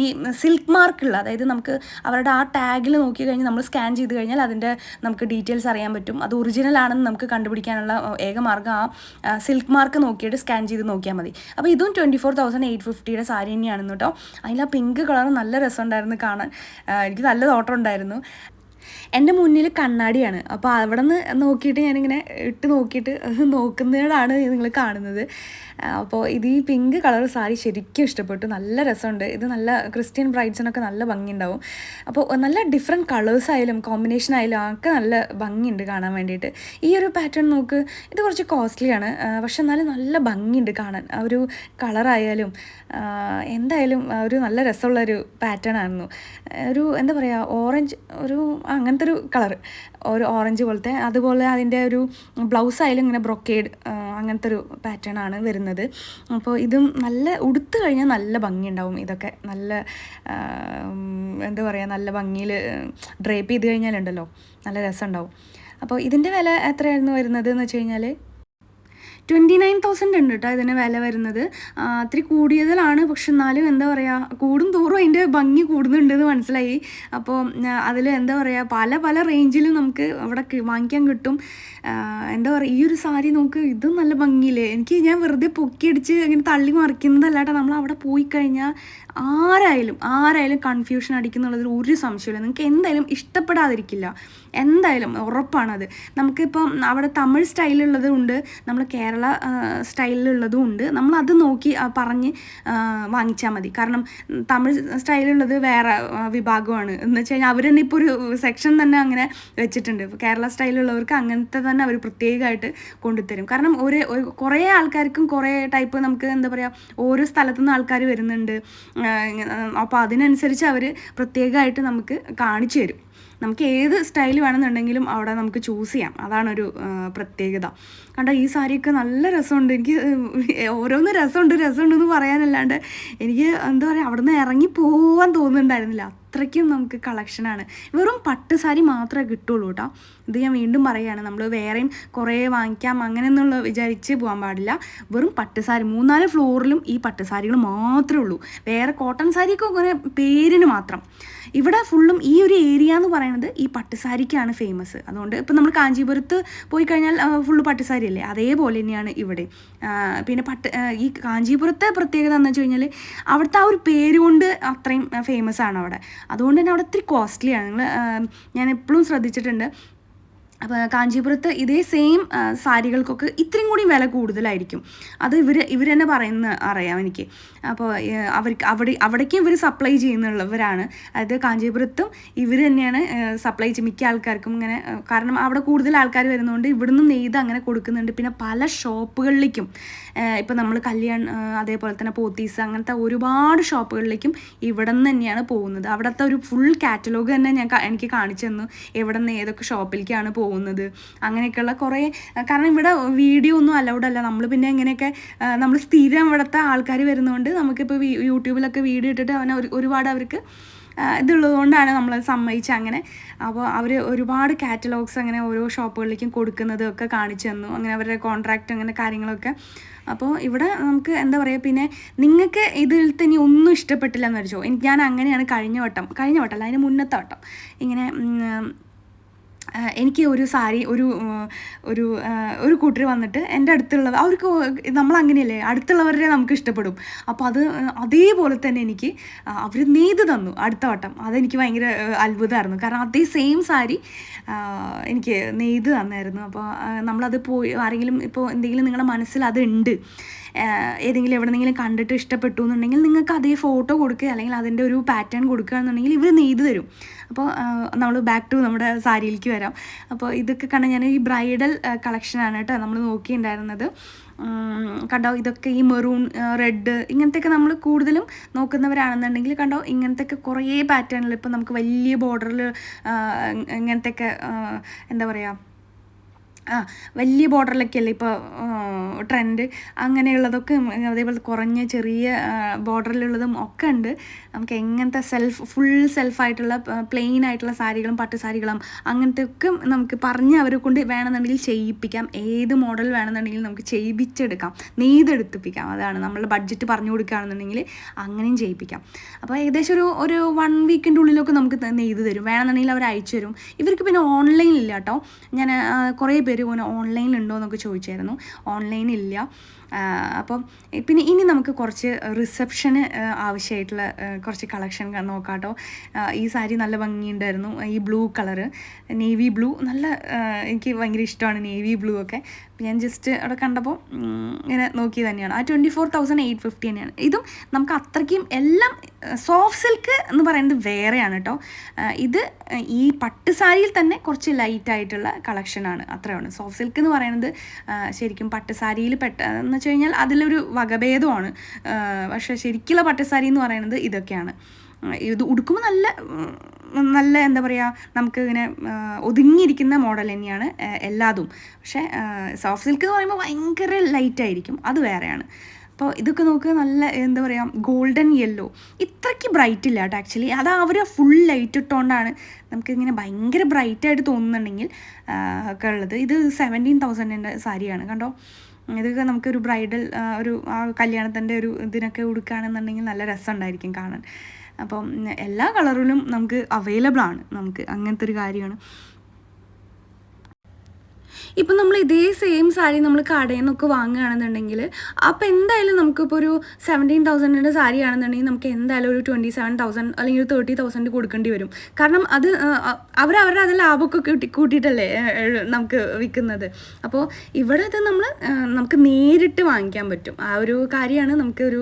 ഈ സിൽക്ക് മാർക്കുള്ള അതായത് നമുക്ക് അവരുടെ ആ ടാഗിൽ നോക്കി കഴിഞ്ഞാൽ നമ്മൾ സ്കാൻ ചെയ്ത് കഴിഞ്ഞാൽ അതിന്റെ നമുക്ക് ഡീറ്റെയിൽസ് അറിയാൻ പറ്റും. അത് ഒറിജിനൽ ആണെന്ന് നമുക്ക് കണ്ടുപിടിക്കാനുള്ള ഏക മാർഗം ആ സിൽക്ക് മാർക്ക് നോക്കിയിട്ട് സ്കാൻ ചെയ്ത് നോക്കിയാൽ മതി. അപ്പോൾ ഇതും ട്വന്റി ഫോർ തൗസൻഡ് എയ്റ്റ് ഫിഫ്റ്റിയുടെ സാരി തന്നെയാണെന്ന് കേട്ടോ. അതിൽ ആ പിങ്ക് കളർ നല്ല രസമുണ്ടായിരുന്നു കാണാൻ. എനിക്ക് നല്ല തോട്ടം ഉണ്ടായിരുന്നു. എന്റെ മുന്നിൽ കണ്ണാടിയാണ്. അപ്പോൾ അവിടെ നിന്ന് നോക്കിയിട്ട് ഞാനിങ്ങനെ ഇട്ട് നോക്കിയിട്ട് നോക്കുന്നതാണ് നിങ്ങൾ കാണുന്നത്. അപ്പോൾ ഇത് ഈ പിങ്ക് കളർ സാരി ശരിക്കും ഇഷ്ടപ്പെട്ടു. നല്ല രസമുണ്ട്. ഇത് നല്ല ക്രിസ്ത്യൻ ബ്രൈഡ്സിനൊക്കെ നല്ല ഭംഗിയുണ്ടാവും. അപ്പോൾ നല്ല ഡിഫറെന്റ് കളേഴ്സ് ആയാലും കോമ്പിനേഷൻ ആയാലും ഒക്കെ നല്ല ഭംഗിയുണ്ട് കാണാൻ വേണ്ടിയിട്ട്. ഈ ഒരു പാറ്റേൺ നോക്ക്. ഇത് കുറച്ച് കോസ്റ്റ്ലിയാണ് പക്ഷെ എന്നാലും നല്ല ഭംഗിയുണ്ട് കാണാൻ. ആ ഒരു കളറായാലും എന്തായാലും ഒരു നല്ല രസമുള്ള ഒരു പാറ്റേൺ ആയിരുന്നു. ഒരു എന്താ പറയുക ഓറഞ്ച് ഒരു അങ്ങനത്തെ ഒരു കളർ ഒരു ഓറഞ്ച് പോലത്തെ അതുപോലെ അതിന്റെ ഒരു ബ്ലൗസ് ആയാലും ഇങ്ങനെ ബ്രൊക്കേഡ് അങ്ങനത്തെ ഒരു പാറ്റേൺ ആണ് വരുന്നത്. അപ്പോൾ ഇതും നല്ല ഉടുത്തു കഴിഞ്ഞാൽ നല്ല ഭംഗിയുണ്ടാവും ഇതൊക്കെ. നല്ല എന്താ പറയുക നല്ല ഭംഗിയിൽ ഡ്രേപ്പ് ചെയ്ത് കഴിഞ്ഞാലുണ്ടല്ലോ. നല്ല രസമുണ്ടാവും. അപ്പോൾ ഇതിന്റെ വില എത്രയായിരുന്നു വരുന്നത് എന്ന് വെച്ച് കഴിഞ്ഞാൽ ട്വന്റി നയൻ തൗസൻഡ് ഉണ്ട് കേട്ടോ ഇതിന് വില വരുന്നത്. ഇത്തിരി കൂടിയതിലാണ്. പക്ഷെ എന്നാലും എന്താ പറയുക കൂടും തോറും അതിന്റെ ഭംഗി കൂടുന്നുണ്ട് എന്ന് മനസ്സിലായി. അപ്പോൾ അതിൽ എന്താ പറയുക പല പല റേഞ്ചിലും നമുക്ക് അവിടെ വാങ്ങിക്കാൻ കിട്ടും. എന്താ പറയുക ഈ ഒരു സാരി നമുക്ക് ഇതും നല്ല ഭംഗിയില്ലേ? എനിക്ക് ഞാൻ വെറുതെ പൊക്കിയടിച്ച് ഇങ്ങനെ തള്ളി മറിക്കുന്നതല്ലാട്ടോ. നമ്മൾ അവിടെ പോയി കഴിഞ്ഞാൽ ആരായാലും ആരായാലും കൺഫ്യൂഷൻ അടിക്കുന്നുള്ളതിൽ ഒരു സംശയമില്ല നിങ്ങൾക്ക് എന്തായാലും ഇഷ്ടപ്പെടാതിരിക്കില്ല. എന്തായാലും ഉറപ്പാണത്. നമുക്കിപ്പം അവിടെ തമിഴ് സ്റ്റൈലുള്ളതും ഉണ്ട് നമ്മൾ കേരള സ്റ്റൈലിലുള്ളതും ഉണ്ട്. നമ്മൾ അത് നോക്കി പറഞ്ഞ് വാങ്ങിച്ചാൽ മതി. കാരണം തമിഴ് സ്റ്റൈലുള്ളത് വേറെ വിഭാഗമാണ്. എന്ന് വെച്ച് കഴിഞ്ഞാൽ അവർ തന്നെ ഇപ്പോൾ ഒരു സെക്ഷൻ തന്നെ അങ്ങനെ വെച്ചിട്ടുണ്ട്. കേരള സ്റ്റൈലുള്ളവർക്ക് അങ്ങനത്തെ തന്നെ അവർ പ്രത്യേകമായിട്ട് കൊണ്ടുതരും. കാരണം ഒരു- കുറേ ആൾക്കാർക്കും കുറേ ടൈപ്പ് നമുക്ക് എന്താ പറയുക ഓരോ സ്ഥലത്തുനിന്ന് ആൾക്കാർ വരുന്നുണ്ട്. അപ്പോൾ അതിനനുസരിച്ച് അവർ പ്രത്യേകമായിട്ട് നമുക്ക് കാണിച്ചു തരും. നമുക്ക് ഏത് സ്റ്റൈൽ വേണമെന്നുണ്ടെങ്കിലും അവിടെ നമുക്ക് ചൂസ് ചെയ്യാം. അതാണൊരു പ്രത്യേകത. കണ്ടോ ഈ സാരിയൊക്കെ നല്ല രസമുണ്ട്. എനിക്ക് ഓരോന്ന് രസമുണ്ട് രസമുണ്ടെന്ന് പറയാനല്ലാണ്ട് എനിക്ക് എന്താ പറയുക അവിടെ നിന്ന് ഇറങ്ങി പോവാൻ തോന്നുന്നുണ്ടായിരുന്നില്ല. അത്രയ്ക്കും നമുക്ക് കളക്ഷനാണ് വെറും പട്ട് സാരി മാത്രമേ കിട്ടുള്ളൂ കേട്ടോ ഇത് ഞാൻ വീണ്ടും പറയുകയാണ് നമ്മൾ വേറെയും കുറേ വാങ്ങിക്കാം അങ്ങനെ എന്നുള്ള വിചാരിച്ച് പോകാൻ പാടില്ല. വെറും പട്ട് സാരി മൂന്നാൽ ഫ്ലോറിലും ഈ പട്ട് സാരികൾ മാത്രമേ ഉള്ളൂ. വേറെ കോട്ടൺ സാരിയൊക്കെ കുറേ പേരിന് മാത്രം. ഇവിടെ ഫുള്ളും ഈ ഒരു ഏരിയ എന്ന് പറയുന്നത് ഈ പട്ടുസാരിക്കാണ് ഫേമസ് അതുകൊണ്ട് ഇപ്പം നമ്മൾ കാഞ്ചീപുരത്ത് പോയി കഴിഞ്ഞാൽ ഫുള്ള് പട്ടുസാരി അല്ലേ? അതേപോലെ തന്നെയാണ് ഇവിടെ. പിന്നെ പട്ട് ഈ കാഞ്ചീപുരത്തെ പ്രത്യേകത എന്ന് വെച്ച് കഴിഞ്ഞാൽ അവിടുത്തെ ആ ഒരു പേര് കൊണ്ട് അത്രയും ഫേമസ് ആണ് അവിടെ. അതുകൊണ്ട് തന്നെ അവിടെ ഒത്തിരി കോസ്റ്റ്ലിയാണ് നിങ്ങൾ ഞാൻ എപ്പോഴും ശ്രദ്ധിച്ചിട്ടുണ്ട്. അപ്പോൾ കാഞ്ചീപുരത്ത് ഇതേ സെയിം സാരികൾക്കൊക്കെ ഇത്രയും കൂടി വില കൂടുതലായിരിക്കും. അത് ഇവർ ഇവർ തന്നെ പറയുന്ന അറിയാം എനിക്ക്. അപ്പോൾ അവർക്ക് അവിടെ അവിടേക്കും ഇവർ സപ്ലൈ ചെയ്യുന്നുള്ളവരാണ്. അതായത് കാഞ്ചീപുരത്തും ഇവർ തന്നെയാണ് സപ്ലൈ ചെയ്യുന്നത്. മിക്ക ആൾക്കാർക്കും ഇങ്ങനെ കാരണം അവിടെ കൂടുതൽ ആൾക്കാർ വരുന്നതുകൊണ്ട് ഇവിടുന്ന് നെയ്ത് അങ്ങനെ കൊടുക്കുന്നുണ്ട്. പിന്നെ പല ഷോപ്പുകളിലേക്കും ഇപ്പോൾ നമ്മൾ കല്യാൺ അതേപോലെ തന്നെ പോത്തീസ് അങ്ങനത്തെ ഒരുപാട് ഷോപ്പുകളിലേക്കും ഇവിടെ നിന്ന് തന്നെയാണ് പോകുന്നത്. അവിടുത്തെ ഒരു ഫുൾ കാറ്റലോഗ് തന്നെ ഞാൻ എനിക്ക് കാണിച്ചു തന്നു. എവിടെ നിന്ന് ഏതൊക്കെ ഷോപ്പിലേക്കാണ് പോകുന്നത്. അങ്ങനെയൊക്കെയുള്ള കുറേ കാരണം ഇവിടെ വീഡിയോ ഒന്നും അലൗഡ് അല്ല. നമ്മൾ പിന്നെ ഇങ്ങനെയൊക്കെ നമ്മൾ സ്ഥിരം ഇവിടുത്തെ ആൾക്കാർ വരുന്നതുകൊണ്ട് നമുക്കിപ്പോൾ യൂട്യൂബിലൊക്കെ വീഡിയോ ഇട്ടിട്ട് അവനെ ഒരു ഒരുപാട് അവർക്ക് ഇതുള്ളതുകൊണ്ടാണ് നമ്മൾ സമ്മതിച്ചത് അങ്ങനെ. അപ്പോൾ അവർ ഒരുപാട് കാറ്റലോഗ്സ് അങ്ങനെ ഓരോ ഷോപ്പുകളിലേക്കും കൊടുക്കുന്നതും ഒക്കെ കാണിച്ചു തന്നു. അങ്ങനെ അവരുടെ കോൺട്രാക്റ്റ് അങ്ങനെ കാര്യങ്ങളൊക്കെ. അപ്പോൾ ഇവിടെ നമുക്ക് എന്താ പറയുക പിന്നെ നിങ്ങൾക്ക് ഇതിൽ തന്നെ ഒന്നും ഇഷ്ടപ്പെട്ടില്ല എന്ന് വെച്ചോ ഞാൻ അങ്ങനെയാണ് കഴിഞ്ഞ വട്ടം കഴിഞ്ഞ വട്ടം അല്ല അതിന് മുന്നത്തെ വട്ടം. ഇങ്ങനെ എനിക്ക് ഒരു സാരി ഒരു ഒരു ഒരു കൂട്ടർ വന്നിട്ട് എന്റെ അടുത്തുള്ളവർ അവർക്ക് നമ്മൾ അങ്ങനെയല്ലേ അടുത്തുള്ളവരെ നമുക്ക് ഇഷ്ടപ്പെടും. അപ്പോൾ അത് അതേപോലെ തന്നെ എനിക്ക് അവർ നെയ്ത് തന്നു അടുത്ത വട്ടം. അതെനിക്ക് ഭയങ്കര അത്ഭുതമായിരുന്നു. കാരണം അതേ സെയിം സാരി എനിക്ക് നെയ്ത് തന്നായിരുന്നു. അപ്പോൾ നമ്മളത് പോയി ആരെങ്കിലും ഇപ്പോൾ എന്തെങ്കിലും നിങ്ങളുടെ മനസ്സിൽ അതുണ്ട് ഏതെങ്കിലും എവിടെന്നെങ്കിലും കണ്ടിട്ട് ഇഷ്ടപ്പെട്ടു എന്നുണ്ടെങ്കിൽ നിങ്ങൾക്ക് അതേ ഫോട്ടോ കൊടുക്കുക അല്ലെങ്കിൽ അതിന്റെ ഒരു പാറ്റേൺ കൊടുക്കുക എന്നുണ്ടെങ്കിൽ ഇവർ നെയ്ത് തരും. അപ്പോൾ നമ്മൾ ബാക്ക് ടു നമ്മുടെ സാരിയിലേക്ക് വരാം. അപ്പോൾ ഇതൊക്കെ കണ്ട ഞാൻ ഈ ബ്രൈഡൽ കളക്ഷനാണ് കേട്ടോ നമ്മൾ നോക്കിയിട്ടുണ്ടായിരുന്നത്. കണ്ടോ ഇതൊക്കെ ഈ മെറൂൺ റെഡ് ഇങ്ങനത്തെയൊക്കെ നമ്മൾ കൂടുതലും നോക്കുന്നവരാണെന്നുണ്ടെങ്കിൽ കണ്ടോ ഇങ്ങനത്തെയൊക്കെ കുറേ പാറ്റേണിൽ ഇപ്പം നമുക്ക് വലിയ ബോർഡറിൽ ഇങ്ങനത്തെയൊക്കെ എന്താ പറയുക ആ വലിയ ബോർഡറിലൊക്കെ അല്ലേ ഇപ്പോൾ ട്രെൻഡ്? അങ്ങനെയുള്ളതൊക്കെ അതേപോലെ കുറഞ്ഞ ചെറിയ ബോർഡറിലുള്ളതും ഒക്കെ ഉണ്ട്. നമുക്ക് എങ്ങനത്തെ സെൽഫ് ഫുൾ സെൽഫായിട്ടുള്ള പ്ലെയിൻ ആയിട്ടുള്ള സാരികളും പട്ട് സാരികളും അങ്ങനത്തെ ഒക്കെ നമുക്ക് പറഞ്ഞ് അവരെ കൊണ്ട് വേണമെന്നുണ്ടെങ്കിൽ ചെയ്യിപ്പിക്കാം. ഏത് മോഡൽ വേണമെന്നുണ്ടെങ്കിൽ നമുക്ക് ചെയ്യിപ്പിച്ചെടുക്കാം. നെയ്തെടുത്തിപ്പിക്കാം. അതാണ് നമ്മൾ ബഡ്ജറ്റ് പറഞ്ഞു കൊടുക്കുകയാണെന്നുണ്ടെങ്കിൽ അങ്ങനെയും ചെയ്യിപ്പിക്കാം. അപ്പോൾ ഏകദേശം ഒരു ഒരു വൺ വീക്കിന്റെ ഉള്ളിലൊക്കെ നമുക്ക് നെയ്ത് തരും. വേണമെന്നുണ്ടെങ്കിൽ അവർ അയച്ചു തരും. ഇവർക്ക് പിന്നെ ഓൺലൈനിൽ ഇല്ല കേട്ടോ. ഞാൻ കുറേ പേര് ഉണ്ടോ എന്നൊക്കെ ചോദിച്ചായിരുന്നു. ആ, അപ്പം പിന്നെ ഇനി നമുക്ക് കുറച്ച് റിസപ്ഷന് ആവശ്യമായിട്ടുള്ള കുറച്ച് കളക്ഷൻ നോക്കാട്ടോ. കേട്ടോ ഈ സാരി നല്ല ഭംഗിയുണ്ടായിരുന്നു. ഈ ബ്ലൂ കളറ് നേവി ബ്ലൂ നല്ല എനിക്ക് ഭയങ്കര ഇഷ്ടമാണ് നേവി ബ്ലൂ ഒക്കെ. ഞാൻ ജസ്റ്റ് അവിടെ കണ്ടപ്പോൾ ഇങ്ങനെ നോക്കി തന്നെയാണ്. ആ twenty four thousand eight fifty തന്നെയാണ്. ഇതും നമുക്ക് അത്രയ്ക്കും എല്ലാം സോഫ്റ്റ് സിൽക്ക് എന്ന് പറയുന്നത് വേറെയാണ് കേട്ടോ. ഇത് ഈ പട്ട് സാരിയിൽ തന്നെ കുറച്ച് ലൈറ്റ് ആയിട്ടുള്ള കളക്ഷനാണ് അത്രയാണ് സോഫ്റ്റ് സിൽക്ക് എന്ന് പറയുന്നത് ശരിക്കും പട്ട് സാരിയിൽ പെട്ട എന്ന് വെച്ച് കഴിഞ്ഞാൽ അതിലൊരു വകഭേദമാണ്. പക്ഷേ ശരിക്കുള്ള പട്ട് സാരി എന്ന് പറയുന്നത് ഇതൊക്കെയാണ്. ഇത് ഉടുക്കുമ്പോൾ നല്ല നല്ല എന്താ പറയുക നമുക്ക് ഇങ്ങനെ ഒതുങ്ങിയിരിക്കുന്ന മോഡൽ തന്നെയാണ് എല്ലാതും. പക്ഷേ സോഫ്റ്റ് സിൽക്ക് എന്ന് പറയുമ്പോൾ ഭയങ്കര ലൈറ്റ് ആയിരിക്കും അത് വേറെയാണ്. അപ്പോൾ ഇതൊക്കെ നോക്കുക നല്ല എന്താ പറയുക ഗോൾഡൻ യെല്ലോ ഇത്രയ്ക്ക് ബ്രൈറ്റ് ഇല്ല കേട്ടോ ആക്ച്വലി അത് അവർ ഫുൾ ലൈറ്റ് ഇട്ടുകൊണ്ടാണ് നമുക്കിങ്ങനെ ഭയങ്കര ബ്രൈറ്റായിട്ട് തോന്നുന്നുണ്ടെങ്കിൽ ഒക്കെ ഉള്ളത്. ഇത് സെവന്റീൻ തൗസൻഡിന്റെ സാരിയാണ് കണ്ടോ? ഇതൊക്കെ നമുക്കൊരു ബ്രൈഡൽ ഒരു ആ കല്യാണത്തിന്റെ ഒരു ഇതിനൊക്കെ ഉടുക്കുകയാണെന്നുണ്ടെങ്കിൽ നല്ല രസമുണ്ടായിരിക്കും കാണാൻ. അപ്പം എല്ലാ കളറിലും നമുക്ക് അവൈലബിൾ ആണ്. നമുക്ക് അങ്ങനത്തെ ഒരു കാര്യമാണ്. ഇപ്പം നമ്മൾ ഇതേ സെയിം സാരി നമ്മൾ കടയിൽ നിന്നൊക്കെ വാങ്ങുകയാണെന്നുണ്ടെങ്കിൽ അപ്പോൾ എന്തായാലും നമുക്കിപ്പോൾ ഒരു സെവന്റീൻ തൗസൻഡിന്റെ സാരി ആണെന്നുണ്ടെങ്കിൽ നമുക്ക് എന്തായാലും ഒരു ട്വന്റി സെവൻ തൗസൻഡ് അല്ലെങ്കിൽ ഒരു തേർട്ടി തൗസൻഡ് കൊടുക്കേണ്ടി വരും. കാരണം അത് അവർ അവരുടെ അത് ലാഭമൊക്കെ കൂട്ടി കൂട്ടിയിട്ടല്ലേ നമുക്ക് വിൽക്കുന്നത്. അപ്പോൾ ഇവിടെ അത് നമ്മൾ നമുക്ക് നേരിട്ട് വാങ്ങിക്കാൻ പറ്റും. ആ ഒരു കാര്യമാണ് നമുക്ക് ഒരു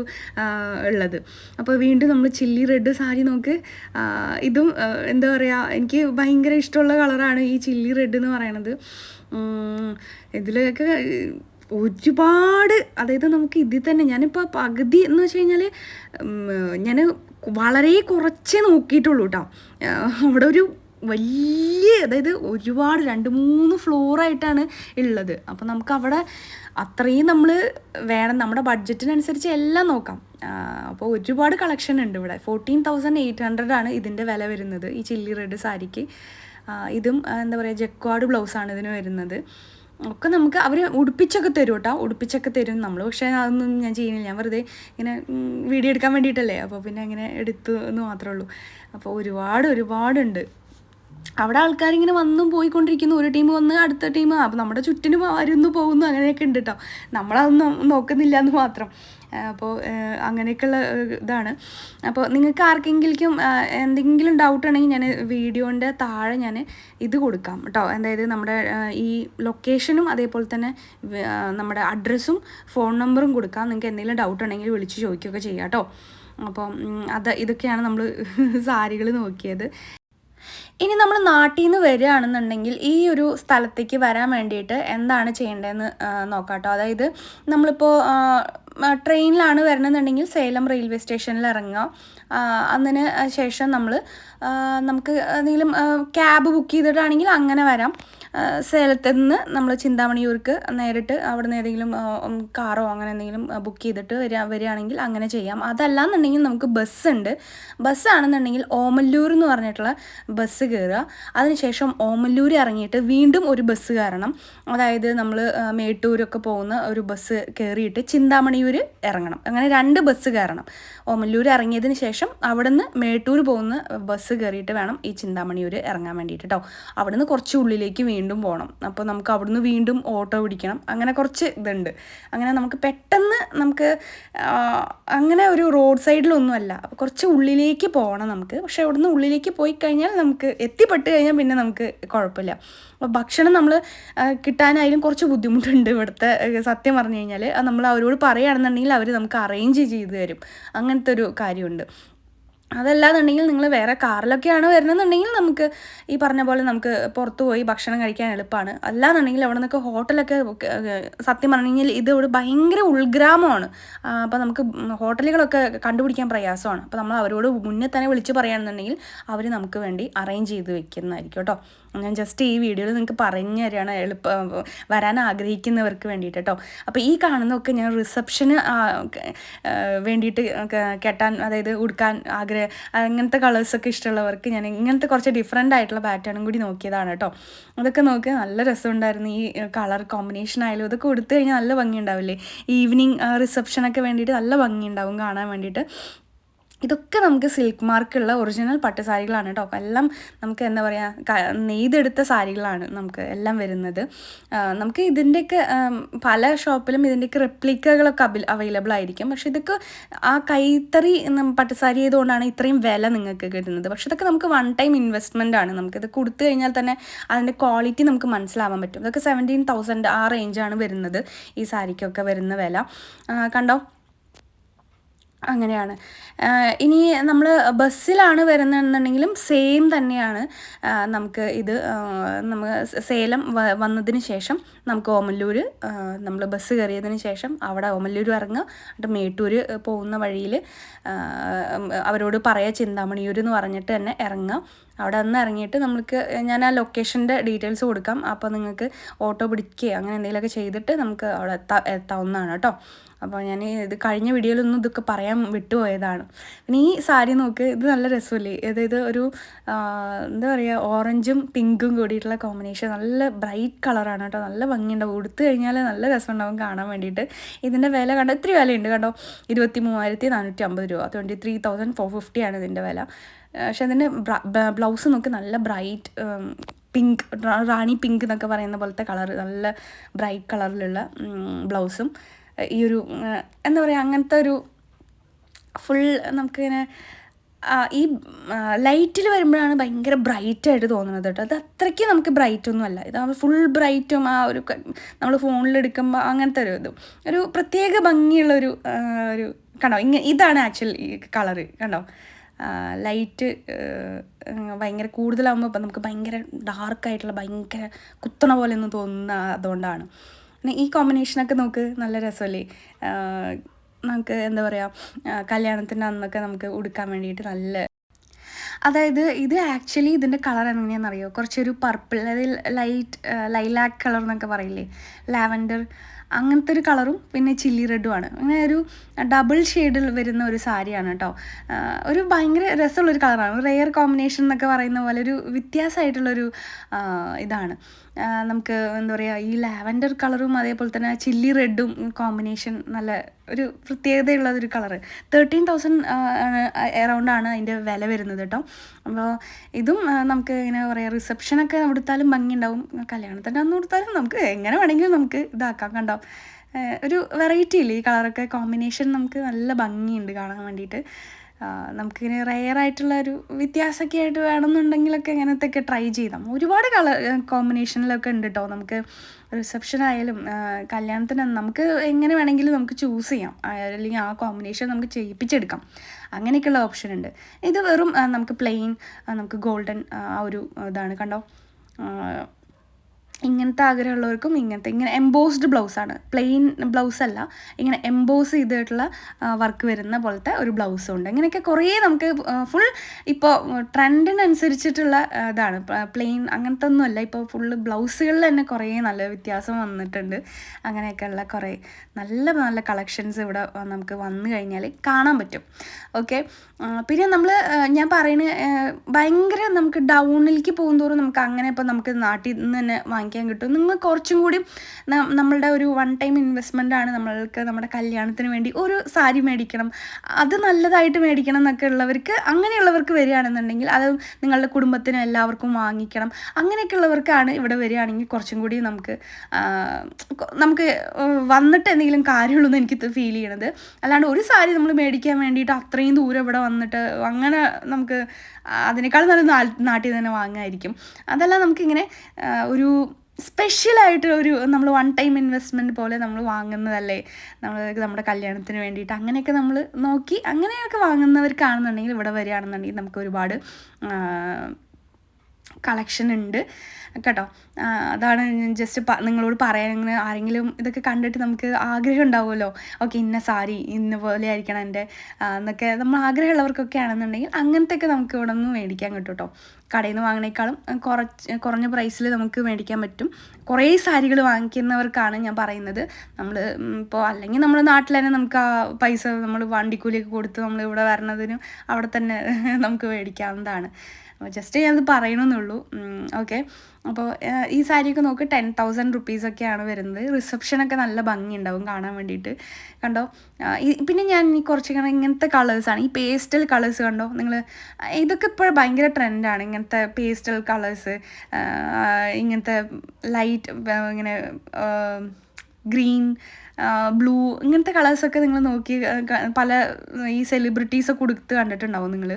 ഉള്ളത്. അപ്പോൾ വീണ്ടും നമ്മൾ ചില്ലി റെഡ് സാരി നോക്ക്. ഇതും എന്താ പറയുക എനിക്ക് ഭയങ്കര ഇഷ്ടമുള്ള കളറാണ് ഈ ചില്ലി റെഡ് എന്ന് പറയണത്. ഇതിലൊക്കെ ഒരുപാട് അതായത് നമുക്ക് ഇതിൽ തന്നെ ഞാനിപ്പോൾ പകുതി എന്ന് വെച്ച് കഴിഞ്ഞാൽ ഞാൻ വളരെ കുറച്ചേ നോക്കിയിട്ടുള്ളൂ കേട്ടോ അവിടെ ഒരു വലിയ അതായത് ഒരുപാട് രണ്ട് മൂന്ന് ഫ്ലോറായിട്ടാണ് ഉള്ളത് അപ്പോൾ നമുക്ക് അവിടെ അത്രയും നമ്മൾ വേണം നമ്മുടെ ബഡ്ജറ്റിനനുസരിച്ച് എല്ലാം നോക്കാം. അപ്പോൾ ഒരുപാട് കളക്ഷൻ ഉണ്ട് ഇവിടെ. ഫോർട്ടീൻ തൗസൻഡ് എയ്റ്റ് ഹൺഡ്രഡ് ആണ് ഇതിന്റെ വില വരുന്നത് ഈ ചില്ലി റെഡ് സാരിക്ക്. ഇതും എന്താ പറയുക ജക്വാർഡ് ബ്ലൗസാണ് ഇതിന് വരുന്നത്. ഒക്കെ നമുക്ക് അവർ ഉടുപ്പിച്ചൊക്കെ തരും കേട്ടോ. ഉടുപ്പിച്ചൊക്കെ തരും. നമ്മൾ പക്ഷേ അതൊന്നും ഞാൻ ചെയ്യുന്നില്ല. ഞാൻ വെറുതെ ഇങ്ങനെ വീഡിയോ എടുക്കാൻ വേണ്ടിയിട്ടല്ലേ? അപ്പോൾ പിന്നെ അങ്ങനെ എടുത്തു എന്ന് മാത്രമേ ഉള്ളൂ. അപ്പോൾ ഒരുപാട് ഒരുപാടുണ്ട്. അവിടെ ആൾക്കാരിങ്ങനെ വന്നും പോയിക്കൊണ്ടിരിക്കുന്നു. ഒരു ടീം വന്ന് അടുത്ത ടീം. അപ്പോൾ നമ്മുടെ ചുറ്റിനും വരുന്നു പോകുന്നു അങ്ങനെയൊക്കെ ഉണ്ട് കേട്ടോ. നമ്മളതൊന്നും നോക്കുന്നില്ല എന്ന് മാത്രം. അപ്പോൾ അങ്ങനെയൊക്കെയുള്ള ഇതാണ്. അപ്പോൾ നിങ്ങൾക്ക് ആർക്കെങ്കിലും എന്തെങ്കിലും ഡൗട്ട് ഉണ്ടെങ്കിൽ ഞാൻ വീഡിയോന്റെ താഴെ ഞാൻ ഇത് കൊടുക്കാം കേട്ടോ അതായത് നമ്മുടെ ഈ ലൊക്കേഷനും അതേപോലെ തന്നെ നമ്മുടെ അഡ്രസ്സും ഫോൺ നമ്പറും കൊടുക്കാം. നിങ്ങൾക്ക് എന്തെങ്കിലും ഡൗട്ട് ഉണ്ടെങ്കിൽ വിളിച്ച് ചോദിക്കുകയൊക്കെ ചെയ്യാം കേട്ടോ അപ്പം അത് ഇതൊക്കെയാണ് നമ്മൾ സാരികൾ നോക്കിയത്. ഇനി നമ്മൾ നാട്ടിൽ നിന്ന് വരികയാണെന്നുണ്ടെങ്കിൽ ഈ ഒരു സ്ഥലത്തേക്ക് വരാൻ വേണ്ടിയിട്ട് എന്താണ് ചെയ്യേണ്ടതെന്ന് ആ, നോക്കാം കേട്ടോ അതായത് നമ്മളിപ്പോൾ ട്രെയിനിലാണ് വരണമെന്നുണ്ടെങ്കിൽ സേലം റെയിൽവേ സ്റ്റേഷനിൽ ഇറങ്ങുക. അതിന് ശേഷം നമ്മൾ നമുക്ക് എന്തെങ്കിലും ക്യാബ് ബുക്ക് ചെയ്തിട്ടാണെങ്കിൽ അങ്ങനെ വരാം. സേലത്ത് നിന്ന് നമ്മൾ ചിന്താമണിയൂർക്ക് നേരിട്ട് അവിടെ നിന്ന് ഏതെങ്കിലും കാറോ അങ്ങനെ എന്തെങ്കിലും ബുക്ക് ചെയ്തിട്ട് വരിക വരികയാണെങ്കിൽ അങ്ങനെ ചെയ്യാം. അതല്ലാന്നുണ്ടെങ്കിൽ നമുക്ക് ബസ്സുണ്ട്. ബസ്സാണെന്നുണ്ടെങ്കിൽ ഓമല്ലൂർ എന്ന് പറഞ്ഞിട്ടുള്ള ബസ് കയറുക. അതിനുശേഷം ഓമല്ലൂർ ഇറങ്ങിയിട്ട് വീണ്ടും ഒരു ബസ് കയറണം. അതായത് നമ്മൾ മേട്ടൂരൊക്കെ പോകുന്ന ഒരു ബസ് കയറിയിട്ട് ചിന്താമണിയൂർ ഇറങ്ങണം. അങ്ങനെ രണ്ട് ബസ് കയറണം. ഓമല്ലൂർ ഇറങ്ങിയതിന് ശേഷം അവിടെ നിന്ന് മേട്ടൂർ പോകുന്ന ബസ് കയറിയിട്ട് വേണം ഈ ചിന്താമണിയൂർ ഇറങ്ങാൻ വേണ്ടിയിട്ട് കേട്ടോ അവിടുന്ന് കുറച്ച് ഉള്ളിലേക്ക് വീണ്ടും പോകണം അപ്പോൾ നമുക്ക് അവിടുന്ന് വീണ്ടും ഓട്ടോ പിടിക്കണം. അങ്ങനെ കുറച്ച് ഇതുണ്ട്. അങ്ങനെ നമുക്ക് പെട്ടെന്ന് നമുക്ക് അങ്ങനെ ഒരു റോഡ് സൈഡിലൊന്നുമല്ല. കുറച്ച് ഉള്ളിലേക്ക് പോകണം നമുക്ക്. പക്ഷേ അവിടുന്ന് ഉള്ളിലേക്ക് പോയി കഴിഞ്ഞാൽ നമുക്ക് എത്തിപ്പെട്ട് കഴിഞ്ഞാൽ പിന്നെ നമുക്ക് കുഴപ്പമില്ല. അപ്പോൾ ഭക്ഷണം നമ്മൾ കിട്ടാനായാലും കുറച്ച് ബുദ്ധിമുട്ടുണ്ട് ഇവിടുത്തെ സത്യം പറഞ്ഞു കഴിഞ്ഞാൽ നമ്മൾ അവരോട് പറയുകയാണെന്നുണ്ടെങ്കിൽ അവർ നമുക്ക് അറേഞ്ച് ചെയ്ത് തരും. അങ്ങനത്തെ ഒരു കാര്യമുണ്ട്. അതല്ലാന്നുണ്ടെങ്കിൽ നിങ്ങൾ വേറെ കാറിലൊക്കെയാണ് വരുന്നതെന്നുണ്ടെങ്കിൽ നമുക്ക് ഈ പറഞ്ഞ പോലെ നമുക്ക് പുറത്ത് പോയി ഭക്ഷണം കഴിക്കാൻ എളുപ്പമാണ്. അല്ലാന്നുണ്ടെങ്കിൽ അവിടെ നിന്നൊക്കെ ഹോട്ടലൊക്കെ സത്യം പറഞ്ഞു കഴിഞ്ഞാൽ ഇത് ഭയങ്കര ഉൾഗ്രാമമാണ്. അപ്പോൾ നമുക്ക് ഹോട്ടലുകളൊക്കെ കണ്ടുപിടിക്കാൻ പ്രയാസമാണ്. അപ്പോൾ നമ്മൾ അവരോട് മുന്നേ തന്നെ വിളിച്ച് പറയുകയാണെന്നുണ്ടെങ്കിൽ അവർ നമുക്ക് വേണ്ടി അറേഞ്ച് ചെയ്ത് വെക്കുന്നതായിരിക്കും കേട്ടോ. ഞാൻ ജസ്റ്റ് ഈ വീഡിയോയിൽ നിങ്ങൾക്ക് പറഞ്ഞു തരികയാണ് എളുപ്പം വരാൻ ആഗ്രഹിക്കുന്നവർക്ക് വേണ്ടിയിട്ട് കേട്ടോ അപ്പോൾ ഈ കാണുന്നതൊക്കെ ഞാൻ റിസപ്ഷന് വേണ്ടിയിട്ട് കെട്ടാൻ അതായത് ഉടുക്കാൻ ആഗ്രഹ അങ്ങനത്തെ കളേഴ്സൊക്കെ ഇഷ്ടമുള്ളവർക്ക് ഞാൻ ഇങ്ങനത്തെ കുറച്ച് ഡിഫറെന്റ് ആയിട്ടുള്ള പാറ്റേണും കൂടി നോക്കിയതാണ് കേട്ടോ അതൊക്കെ നോക്കി നല്ല രസമുണ്ടായിരുന്നു. ഈ കളർ കോമ്പിനേഷൻ ആയാലും ഇതൊക്കെ കൊടുത്തു കഴിഞ്ഞാൽ നല്ല ഭംഗി ഉണ്ടാവില്ലേ ഈവനിങ് റിസപ്ഷനൊക്കെ വേണ്ടിയിട്ട് നല്ല ഭംഗി ഉണ്ടാവും കാണാൻ വേണ്ടിയിട്ട്. ഇതൊക്കെ നമുക്ക് സിൽക്ക് മാർക്കുള്ള ഒറിജിനൽ പട്ട് സാരികളാണ് കേട്ടോ അപ്പോൾ എല്ലാം നമുക്ക് എന്താ പറയുക നെയ്തെടുത്ത സാരികളാണ് നമുക്ക് എല്ലാം വരുന്നത്. നമുക്ക് ഇതിന്റെയൊക്കെ പല ഷോപ്പിലും ഇതിന്റെയൊക്കെ റെപ്ലിക്കകളൊക്കെ അവൈ അവൈലബിൾ ആയിരിക്കും. പക്ഷെ ഇതൊക്കെ ആ കൈത്തറി പട്ട് പട്ടുസാരി ആയതുകൊണ്ടാണ് ഇത്രയും വില നിങ്ങൾക്ക് കിട്ടുന്നത്. പക്ഷെ ഇതൊക്കെ നമുക്ക് വൺ ടൈം ഇൻവെസ്റ്റ്മെന്റ് ആണ്. നമുക്ക് ഇത് കൊടുത്തു കഴിഞ്ഞാൽ തന്നെ അതിന്റെ ക്വാളിറ്റി നമുക്ക് മനസ്സിലാവാൻ പറ്റും. ഇതൊക്കെ സെവന്റീൻ തൗസൻഡ് ആ റേഞ്ചാണ് വരുന്നത് ഈ സാരിക്കൊക്കെ വരുന്ന വില. കണ്ടോ? അങ്ങനെയാണ്. ഇനി നമ്മൾ ബസ്സിലാണ് വരുന്നതെന്നുണ്ടെങ്കിലും സെയിം തന്നെയാണ്. നമുക്ക് ഇത് നമ്മൾ സേലം വന്നതിന് ശേഷം നമുക്ക് ഓമല്ലൂർ നമ്മൾ ബസ് കയറിയതിന് ശേഷം അവിടെ ഓമല്ലൂർ ഇറങ്ങുക. എന്നിട്ട് മേട്ടൂർ പോകുന്ന വഴിയിൽ അവരോട് പറയാ ചിന്താമണിയൂർ എന്ന് പറഞ്ഞിട്ട് തന്നെ ഇറങ്ങുക. അവിടെ നിന്ന് ഇറങ്ങിയിട്ട് നമുക്ക് ഞാൻ ആ ലൊക്കേഷന്റെ ഡീറ്റെയിൽസ് കൊടുക്കാം. അപ്പോൾ നിങ്ങൾക്ക് ഓട്ടോ പിടിക്കുകയോ അങ്ങനെ എന്തെങ്കിലുമൊക്കെ ചെയ്തിട്ട് നമുക്ക് അവിടെ എത്താ എത്താവുന്നതാണ് കേട്ടോ. അപ്പോൾ ഞാൻ ഇത് കഴിഞ്ഞ വീഡിയോയിലൊന്നും ഇതൊക്കെ പറയാൻ വിട്ടുപോയതാണ്. പിന്നെ ഈ സാരി നോക്ക് ഇത് നല്ല രസമല്ലേ? അതായത് ഒരു എന്താ പറയുക ഓറഞ്ചും പിങ്കും കൂടിയിട്ടുള്ള കോമ്പിനേഷൻ. നല്ല ബ്രൈറ്റ് കളറാണ് കേട്ടോ. നല്ല ഭംഗിയുണ്ടാവും. ഉടുത്തു കഴിഞ്ഞാൽ നല്ല രസമുണ്ടാവും കാണാൻ വേണ്ടിയിട്ട്. ഇതിന്റെ വില കണ്ടോ? ഇത്തിരി വിലയുണ്ട് കണ്ടോ? ഇരുപത്തി മൂവായിരത്തി നാനൂറ്റി അമ്പത് രൂപ. Twenty three thousand four fifty ആണ് ഇതിന്റെ വില. പക്ഷെ അതിന്റെ ബ്ലൗസ് നോക്ക് നല്ല ബ്രൈറ്റ് പിങ്ക് റാണി പിങ്ക് എന്നൊക്കെ പറയുന്ന പോലത്തെ കളർ നല്ല ബ്രൈറ്റ് കളറിലുള്ള ബ്ലൗസും. ഈ ഒരു എന്താ പറയുക അങ്ങനത്തെ ഒരു ഫുൾ നമുക്കിങ്ങനെ ഈ ലൈറ്റിൽ വരുമ്പോഴാണ് ഭയങ്കര ബ്രൈറ്റായിട്ട് തോന്നുന്നത് കേട്ടോ. അത് അത്രയ്ക്ക് നമുക്ക് ബ്രൈറ്റ് ഒന്നും അല്ല ഇത് ഫുൾ ബ്രൈറ്റും ആ ഒരു നമ്മൾ ഫോണിൽ എടുക്കുമ്പോൾ അങ്ങനത്തെ ഒരു ഇതും. ഒരു പ്രത്യേക ഭംഗിയുള്ള ഒരു കണ്ടോ? ഇങ്ങനെ ഇതാണ് ആക്ച്വൽ ഈ കളറ് കണ്ടോ? ലൈറ്റ് ഭയങ്കര കൂടുതലാകുമ്പോൾ ഇപ്പം നമുക്ക് ഭയങ്കര ഡാർക്കായിട്ടുള്ള ഭയങ്കര കുത്തണ പോലെ ഒന്നും തോന്നുന്ന അതുകൊണ്ടാണ്. പിന്നെ ഈ കോമ്പിനേഷനൊക്കെ നോക്ക് നല്ല രസമല്ലേ? നമുക്ക് എന്താ പറയുക കല്യാണത്തിന്റെ അന്നൊക്കെ നമുക്ക് ഉടുക്കാൻ വേണ്ടിയിട്ട് നല്ല അതായത് ഇത് ആക്ച്വലി ഇതിന്റെ കളർ എങ്ങനെയാണെന്നറിയോ കുറച്ചൊരു പർപ്പിൾ അതായത് ലൈറ്റ് ലൈലാക്ക് കളർ എന്നൊക്കെ പറയില്ലേ? ലാവൻഡർ അങ്ങനത്തെ ഒരു കളറും പിന്നെ ചില്ലി റെഡും ആണ്. അങ്ങനെ ഒരു ഡബിൾ ഷെയ്ഡിൽ വരുന്ന ഒരു സാരിയാണ് കേട്ടോ ഒരു ഭയങ്കര രസമുള്ളൊരു കളറാണ് റെയർ കോമ്പിനേഷൻ എന്നൊക്കെ പറയുന്ന പോലെ ഒരു വ്യത്യാസമായിട്ടുള്ളൊരു ഇതാണ്. നമുക്ക് എന്താ പറയുക ഈ ലാവൻഡർ കളറും അതേപോലെ തന്നെ ചില്ലി റെഡും കോമ്പിനേഷൻ നല്ല ഒരു പ്രത്യേകതയുള്ള ഒരു കളറ്. തേർട്ടീൻ തൗസൻഡ് എറൗണ്ടാണ് അതിന്റെ വില വരുന്നത് കേട്ടോ. അപ്പോൾ ഇതും നമുക്ക് ഇങ്ങനെ പറയുക റിസപ്ഷനൊക്കെ കൊടുത്താലും ഭംഗി ഉണ്ടാവും കല്യാണത്തിന്റെ അന്ന് കൊടുത്താലും നമുക്ക് എങ്ങനെ വേണമെങ്കിലും നമുക്ക് ഇതാക്കാം കണ്ടോ. ഒരു വെറൈറ്റി ഇല്ലേ ഈ കളറൊക്കെ? കോമ്പിനേഷൻ നമുക്ക് നല്ല ഭംഗിയുണ്ട് കാണാൻ വേണ്ടിയിട്ട്. നമുക്കിങ്ങനെ റയർ ആയിട്ടുള്ള ഒരു വ്യത്യാസമൊക്കെ ആയിട്ട് വേണമെന്നുണ്ടെങ്കിലൊക്കെ ഇങ്ങനത്തെയൊക്കെ ട്രൈ ചെയ്താം ഒരുപാട് കളർ കോമ്പിനേഷനിലൊക്കെ ഉണ്ട് കേട്ടോ നമുക്ക് റിസപ്ഷൻ ആയാലും കല്യാണത്തിന് നമുക്ക് എങ്ങനെ വേണമെങ്കിലും നമുക്ക് ചൂസ് ചെയ്യാം. അല്ലെങ്കിൽ ആ കോമ്പിനേഷൻ നമുക്ക് ചെയ്യിപ്പിച്ചെടുക്കാം. അങ്ങനെയൊക്കെയുള്ള ഓപ്ഷൻ ഉണ്ട്. ഇത് വെറും നമുക്ക് പ്ലെയിൻ നമുക്ക് ഗോൾഡൻ ആ ഒരു ഇതാണ് കണ്ടോ? ഇങ്ങനത്തെ ആഗ്രഹമുള്ളവർക്കും ഇങ്ങനത്തെ ഇങ്ങനെ എംബോസ്ഡ് ബ്ലൗസാണ് പ്ലെയിൻ ബ്ലൗസ് അല്ല ഇങ്ങനെ എംബോസ് ചെയ്തിട്ടുള്ള വർക്ക് വരുന്ന പോലത്തെ ഒരു ബ്ലൗസും ഉണ്ട്. ഇങ്ങനെയൊക്കെ കുറേ നമുക്ക് ഫുൾ ഇപ്പോൾ ട്രെൻഡിനനുസരിച്ചിട്ടുള്ള ഇതാണ്. പ്ലെയിൻ അങ്ങനത്തെ ഒന്നുമല്ല ഇപ്പോൾ ഫുള്ള് ബ്ലൗസുകളിൽ തന്നെ കുറേ നല്ല വ്യത്യാസം വന്നിട്ടുണ്ട്. അങ്ങനെയൊക്കെയുള്ള കുറേ നല്ല നല്ല കളക്ഷൻസ് ഇവിടെ നമുക്ക് വന്നു കഴിഞ്ഞാൽ കാണാൻ പറ്റും. ഓക്കെ പിന്നെ നമ്മൾ ഞാൻ പറയുന്നത് ഭയങ്കര നമുക്ക് ഡൗണിലേക്ക് പോകുന്നതോറും നമുക്ക് അങ്ങനെ ഇപ്പോൾ നമുക്ക് നാട്ടിൽ നിന്ന് തന്നെ വാങ്ങിക്കാൻ കിട്ടും. നിങ്ങൾ കുറച്ചും കൂടി നമ്മളുടെ ഒരു വൺ ടൈം ഇൻവെസ്റ്റ്മെന്റ് ആണ് നമ്മൾക്ക് നമ്മുടെ കല്യാണത്തിന് വേണ്ടി ഒരു സാരി മേടിക്കണം. അത് നല്ലതായിട്ട് മേടിക്കണം എന്നൊക്കെ ഉള്ളവർക്ക് അങ്ങനെയുള്ളവർക്ക് വരികയാണെന്നുണ്ടെങ്കിൽ അത് നിങ്ങളുടെ കുടുംബത്തിന് എല്ലാവർക്കും വാങ്ങിക്കണം. അങ്ങനെയൊക്കെ ഉള്ളവർക്കാണ് ഇവിടെ വരികയാണെങ്കിൽ കുറച്ചും കൂടി നമുക്ക് നമുക്ക് വന്നിട്ട് എന്തെങ്കിലും കാര്യമുള്ളൂ എന്ന് എനിക്ക് ഫീൽ ചെയ്യണത്. അല്ലാണ്ട് ഒരു സാരി നമ്മൾ മേടിക്കാൻ വേണ്ടിയിട്ട് അത്രയും ദൂരം ഇവിടെ വന്നിട്ട് അങ്ങനെ നമുക്ക് അതിനേക്കാൾ നല്ല നാട്ടിൽ തന്നെ വാങ്ങായിരിക്കും അതല്ല നമുക്കിങ്ങനെ ഒരു സ്പെഷ്യലായിട്ട് ഒരു നമ്മൾ വൺ ടൈം ഇൻവെസ്റ്റ്മെന്റ് പോലെ നമ്മൾ വാങ്ങുന്നതല്ലേ? നമ്മൾ നമ്മുടെ കല്യാണത്തിന് വേണ്ടിയിട്ട് അങ്ങനെയൊക്കെ നമ്മൾ നോക്കി അങ്ങനെയൊക്കെ വാങ്ങുന്നവർക്കാണെന്നുണ്ടെങ്കിൽ ഇവിടെ വരികയാണെന്നുണ്ടെങ്കിൽ നമുക്ക് ഒരുപാട് കളക്ഷൻ ഉണ്ട്. കേട്ടോ. അതാണ് ജസ്റ്റ് നിങ്ങളോട് പറയാൻ ഇങ്ങനെ ആരെങ്കിലും ഇതൊക്കെ കണ്ടിട്ട് നമുക്ക് ആഗ്രഹം ഉണ്ടാവുമല്ലോ. ഓക്കെ ഇന്ന സാരി ഇന്ന പോലെ ആയിരിക്കണം എന്റെ എന്നൊക്കെ നമ്മൾ ആഗ്രഹമുള്ളവർക്കൊക്കെ ആണെന്നുണ്ടെങ്കിൽ അങ്ങനത്തെ ഒക്കെ നമുക്ക് ഇവിടെ നിന്ന് മേടിക്കാൻ കിട്ടും കേട്ടോ. കടയിൽ നിന്ന് വാങ്ങണേക്കാളും കുറച്ച് കുറഞ്ഞ പ്രൈസിൽ നമുക്ക് മേടിക്കാൻ പറ്റും. കുറേ സാരികൾ വാങ്ങിക്കുന്നവർക്കാണ് ഞാൻ പറയുന്നത്. നമ്മൾ ഇപ്പോൾ അല്ലെങ്കിൽ നമ്മുടെ നാട്ടിൽ തന്നെ നമുക്ക് ആ പൈസ നമ്മൾ വണ്ടിക്കൂലിയൊക്കെ കൊടുത്ത് നമ്മൾ ഇവിടെ വരണതിനും അവിടെ തന്നെ നമുക്ക് മേടിക്കാവുന്നതാണ്. ജസ്റ്റ് ഞാനത് പറയണമെന്നുള്ളൂ ഓക്കെ അപ്പോൾ ഈ സാരിയൊക്കെ നോക്ക് ടെൻ തൗസൻഡ് റുപ്പീസൊക്കെയാണ് വരുന്നത്. റിസപ്ഷനൊക്കെ നല്ല ഭംഗിയുണ്ടാവും കാണാൻ വേണ്ടിയിട്ട്. കണ്ടോ? പിന്നെ ഞാൻ ഈ കുറച്ച് ഇങ്ങനെ ഇങ്ങനത്തെ കളേഴ്സാണ് ഈ പേസ്റ്റൽ കളേഴ്സ് കണ്ടോ? നിങ്ങൾ ഇതൊക്കെ ഇപ്പോൾ ഭയങ്കര ട്രെൻഡാണ് ഇങ്ങനത്തെ പേസ്റ്റൽ കളേഴ്സ് ഇങ്ങനത്തെ ലൈറ്റ് ഇങ്ങനെ ഗ്രീൻ ബ്ലൂ ഇങ്ങനത്തെ കളേഴ്സൊക്കെ നിങ്ങൾ നോക്കി പല ഈ സെലിബ്രിറ്റീസൊക്കെ കൊടുത്ത് കണ്ടിട്ടുണ്ടാവും നിങ്ങൾ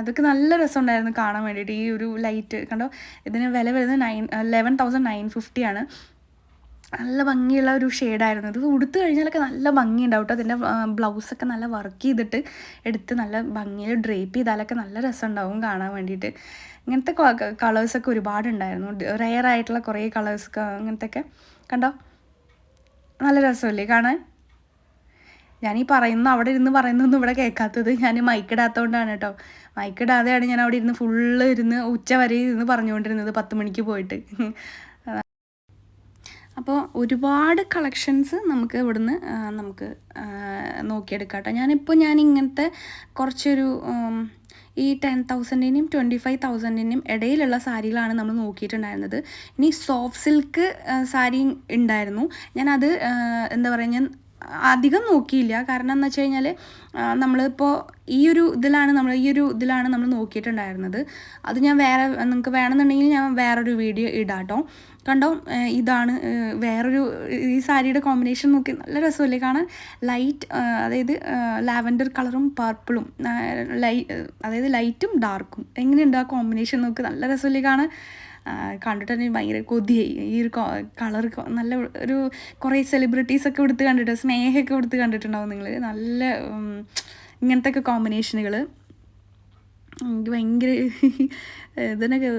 അതൊക്കെ നല്ല രസമുണ്ടായിരുന്നു കാണാൻ വേണ്ടിയിട്ട്. ഈ ഒരു ലൈറ്റ് കണ്ടോ? ഇതിന് വില വരുന്നത് nine eleven thousand nine fifty ആണ്. നല്ല ഭംഗിയുള്ള ഒരു ഷെയ്ഡായിരുന്നു ഇത് ഉടുത്ത് കഴിഞ്ഞാലൊക്കെ നല്ല ഭംഗിയുണ്ടാവും കേട്ടോ അതിന്റെ ബ്ലൗസൊക്കെ നല്ല വർക്ക് ചെയ്തിട്ട് എടുത്ത് നല്ല ഭംഗിയിൽ ഡ്രേപ്പ് ചെയ്താലൊക്കെ നല്ല രസമുണ്ടാവും കാണാൻ വേണ്ടിയിട്ട്. ഇങ്ങനത്തെ കളേഴ്സൊക്കെ ഒരുപാടുണ്ടായിരുന്നു. റെയർ ആയിട്ടുള്ള കുറേ കളേഴ്സൊക്കെ അങ്ങനത്തെ ഒക്കെ കണ്ടോ? നല്ല രസമല്ലേ കാണാൻ? ഞാൻ ഈ പറയുന്ന അവിടെ ഇരുന്ന് പറയുന്നൊന്നും ഇവിടെ കേൾക്കാത്തത് ഞാൻ മൈക്കിടാത്തതുകൊണ്ടാണ് കേട്ടോ. മൈക്കിടാതെയാണ് ഞാൻ അവിടെ ഇരുന്ന് ഫുള്ള് ഇരുന്ന് ഉച്ച വരെ ഇരുന്ന് പറഞ്ഞുകൊണ്ടിരുന്നത് പത്ത് മണിക്ക് പോയിട്ട്. അപ്പോൾ ഒരുപാട് കളക്ഷൻസ് നമുക്ക് ഇവിടുന്ന് നമുക്ക് നോക്കിയെടുക്കാം കേട്ടോ. ഞാനിപ്പോൾ ഞാൻ ഇങ്ങനത്തെ കുറച്ചൊരു ഈ ടെൻ തൗസൻഡിനും ട്വന്റി ഫൈവ് തൗസൻഡിനും ഇടയിലുള്ള സാരികളാണ് നമ്മൾ നോക്കിയിട്ടുണ്ടായിരുന്നത്. ഇനി സോഫ്റ്റ് സിൽക്ക് സാരി ഉണ്ടായിരുന്നു. ഞാനത് എന്താ പറയുക ഞാൻ അധികം നോക്കിയില്ല. കാരണം എന്ന് വെച്ച് കഴിഞ്ഞാൽ നമ്മളിപ്പോൾ ഈ ഒരു ഇതിലാണ് നമ്മൾ ഈ ഒരു ഇതിലാണ് നമ്മൾ നോക്കിയിട്ടുണ്ടായിരുന്നത്. അത് ഞാൻ വേറെ നിങ്ങൾക്ക് വേണമെന്നുണ്ടെങ്കിൽ ഞാൻ വേറൊരു വീഡിയോ ഇടാട്ടോ. കണ്ടോ ഇതാണ് വേറൊരു ഈ സാരിയുടെ കോമ്പിനേഷൻ നോക്കി നല്ല രസമല്ലേ കാണാൻ? ലൈറ്റ് അതായത് ലാവൻഡർ കളറും പർപ്പിളും ലൈ അതായത് ലൈറ്റും ഡാർക്കും എങ്ങനെയുണ്ട് ആ കോമ്പിനേഷൻ നോക്കി? നല്ല രസമല്ലേ കാണാൻ? കണ്ടിട്ട് തന്നെ ഭയങ്കര കൊതിയായി ഈ ഒരു കളർ നല്ല ഒരു കുറേ സെലിബ്രിറ്റീസൊക്കെ എടുത്ത് കണ്ടിട്ട് സ്നേഹമൊക്കെ എടുത്ത് കണ്ടിട്ടുണ്ടാവും നിങ്ങൾ നല്ല ഇങ്ങനത്തെ ഒക്കെ കോമ്പിനേഷനുകൾ എനിക്ക് ഭയങ്കര ഇതിനൊക്കെ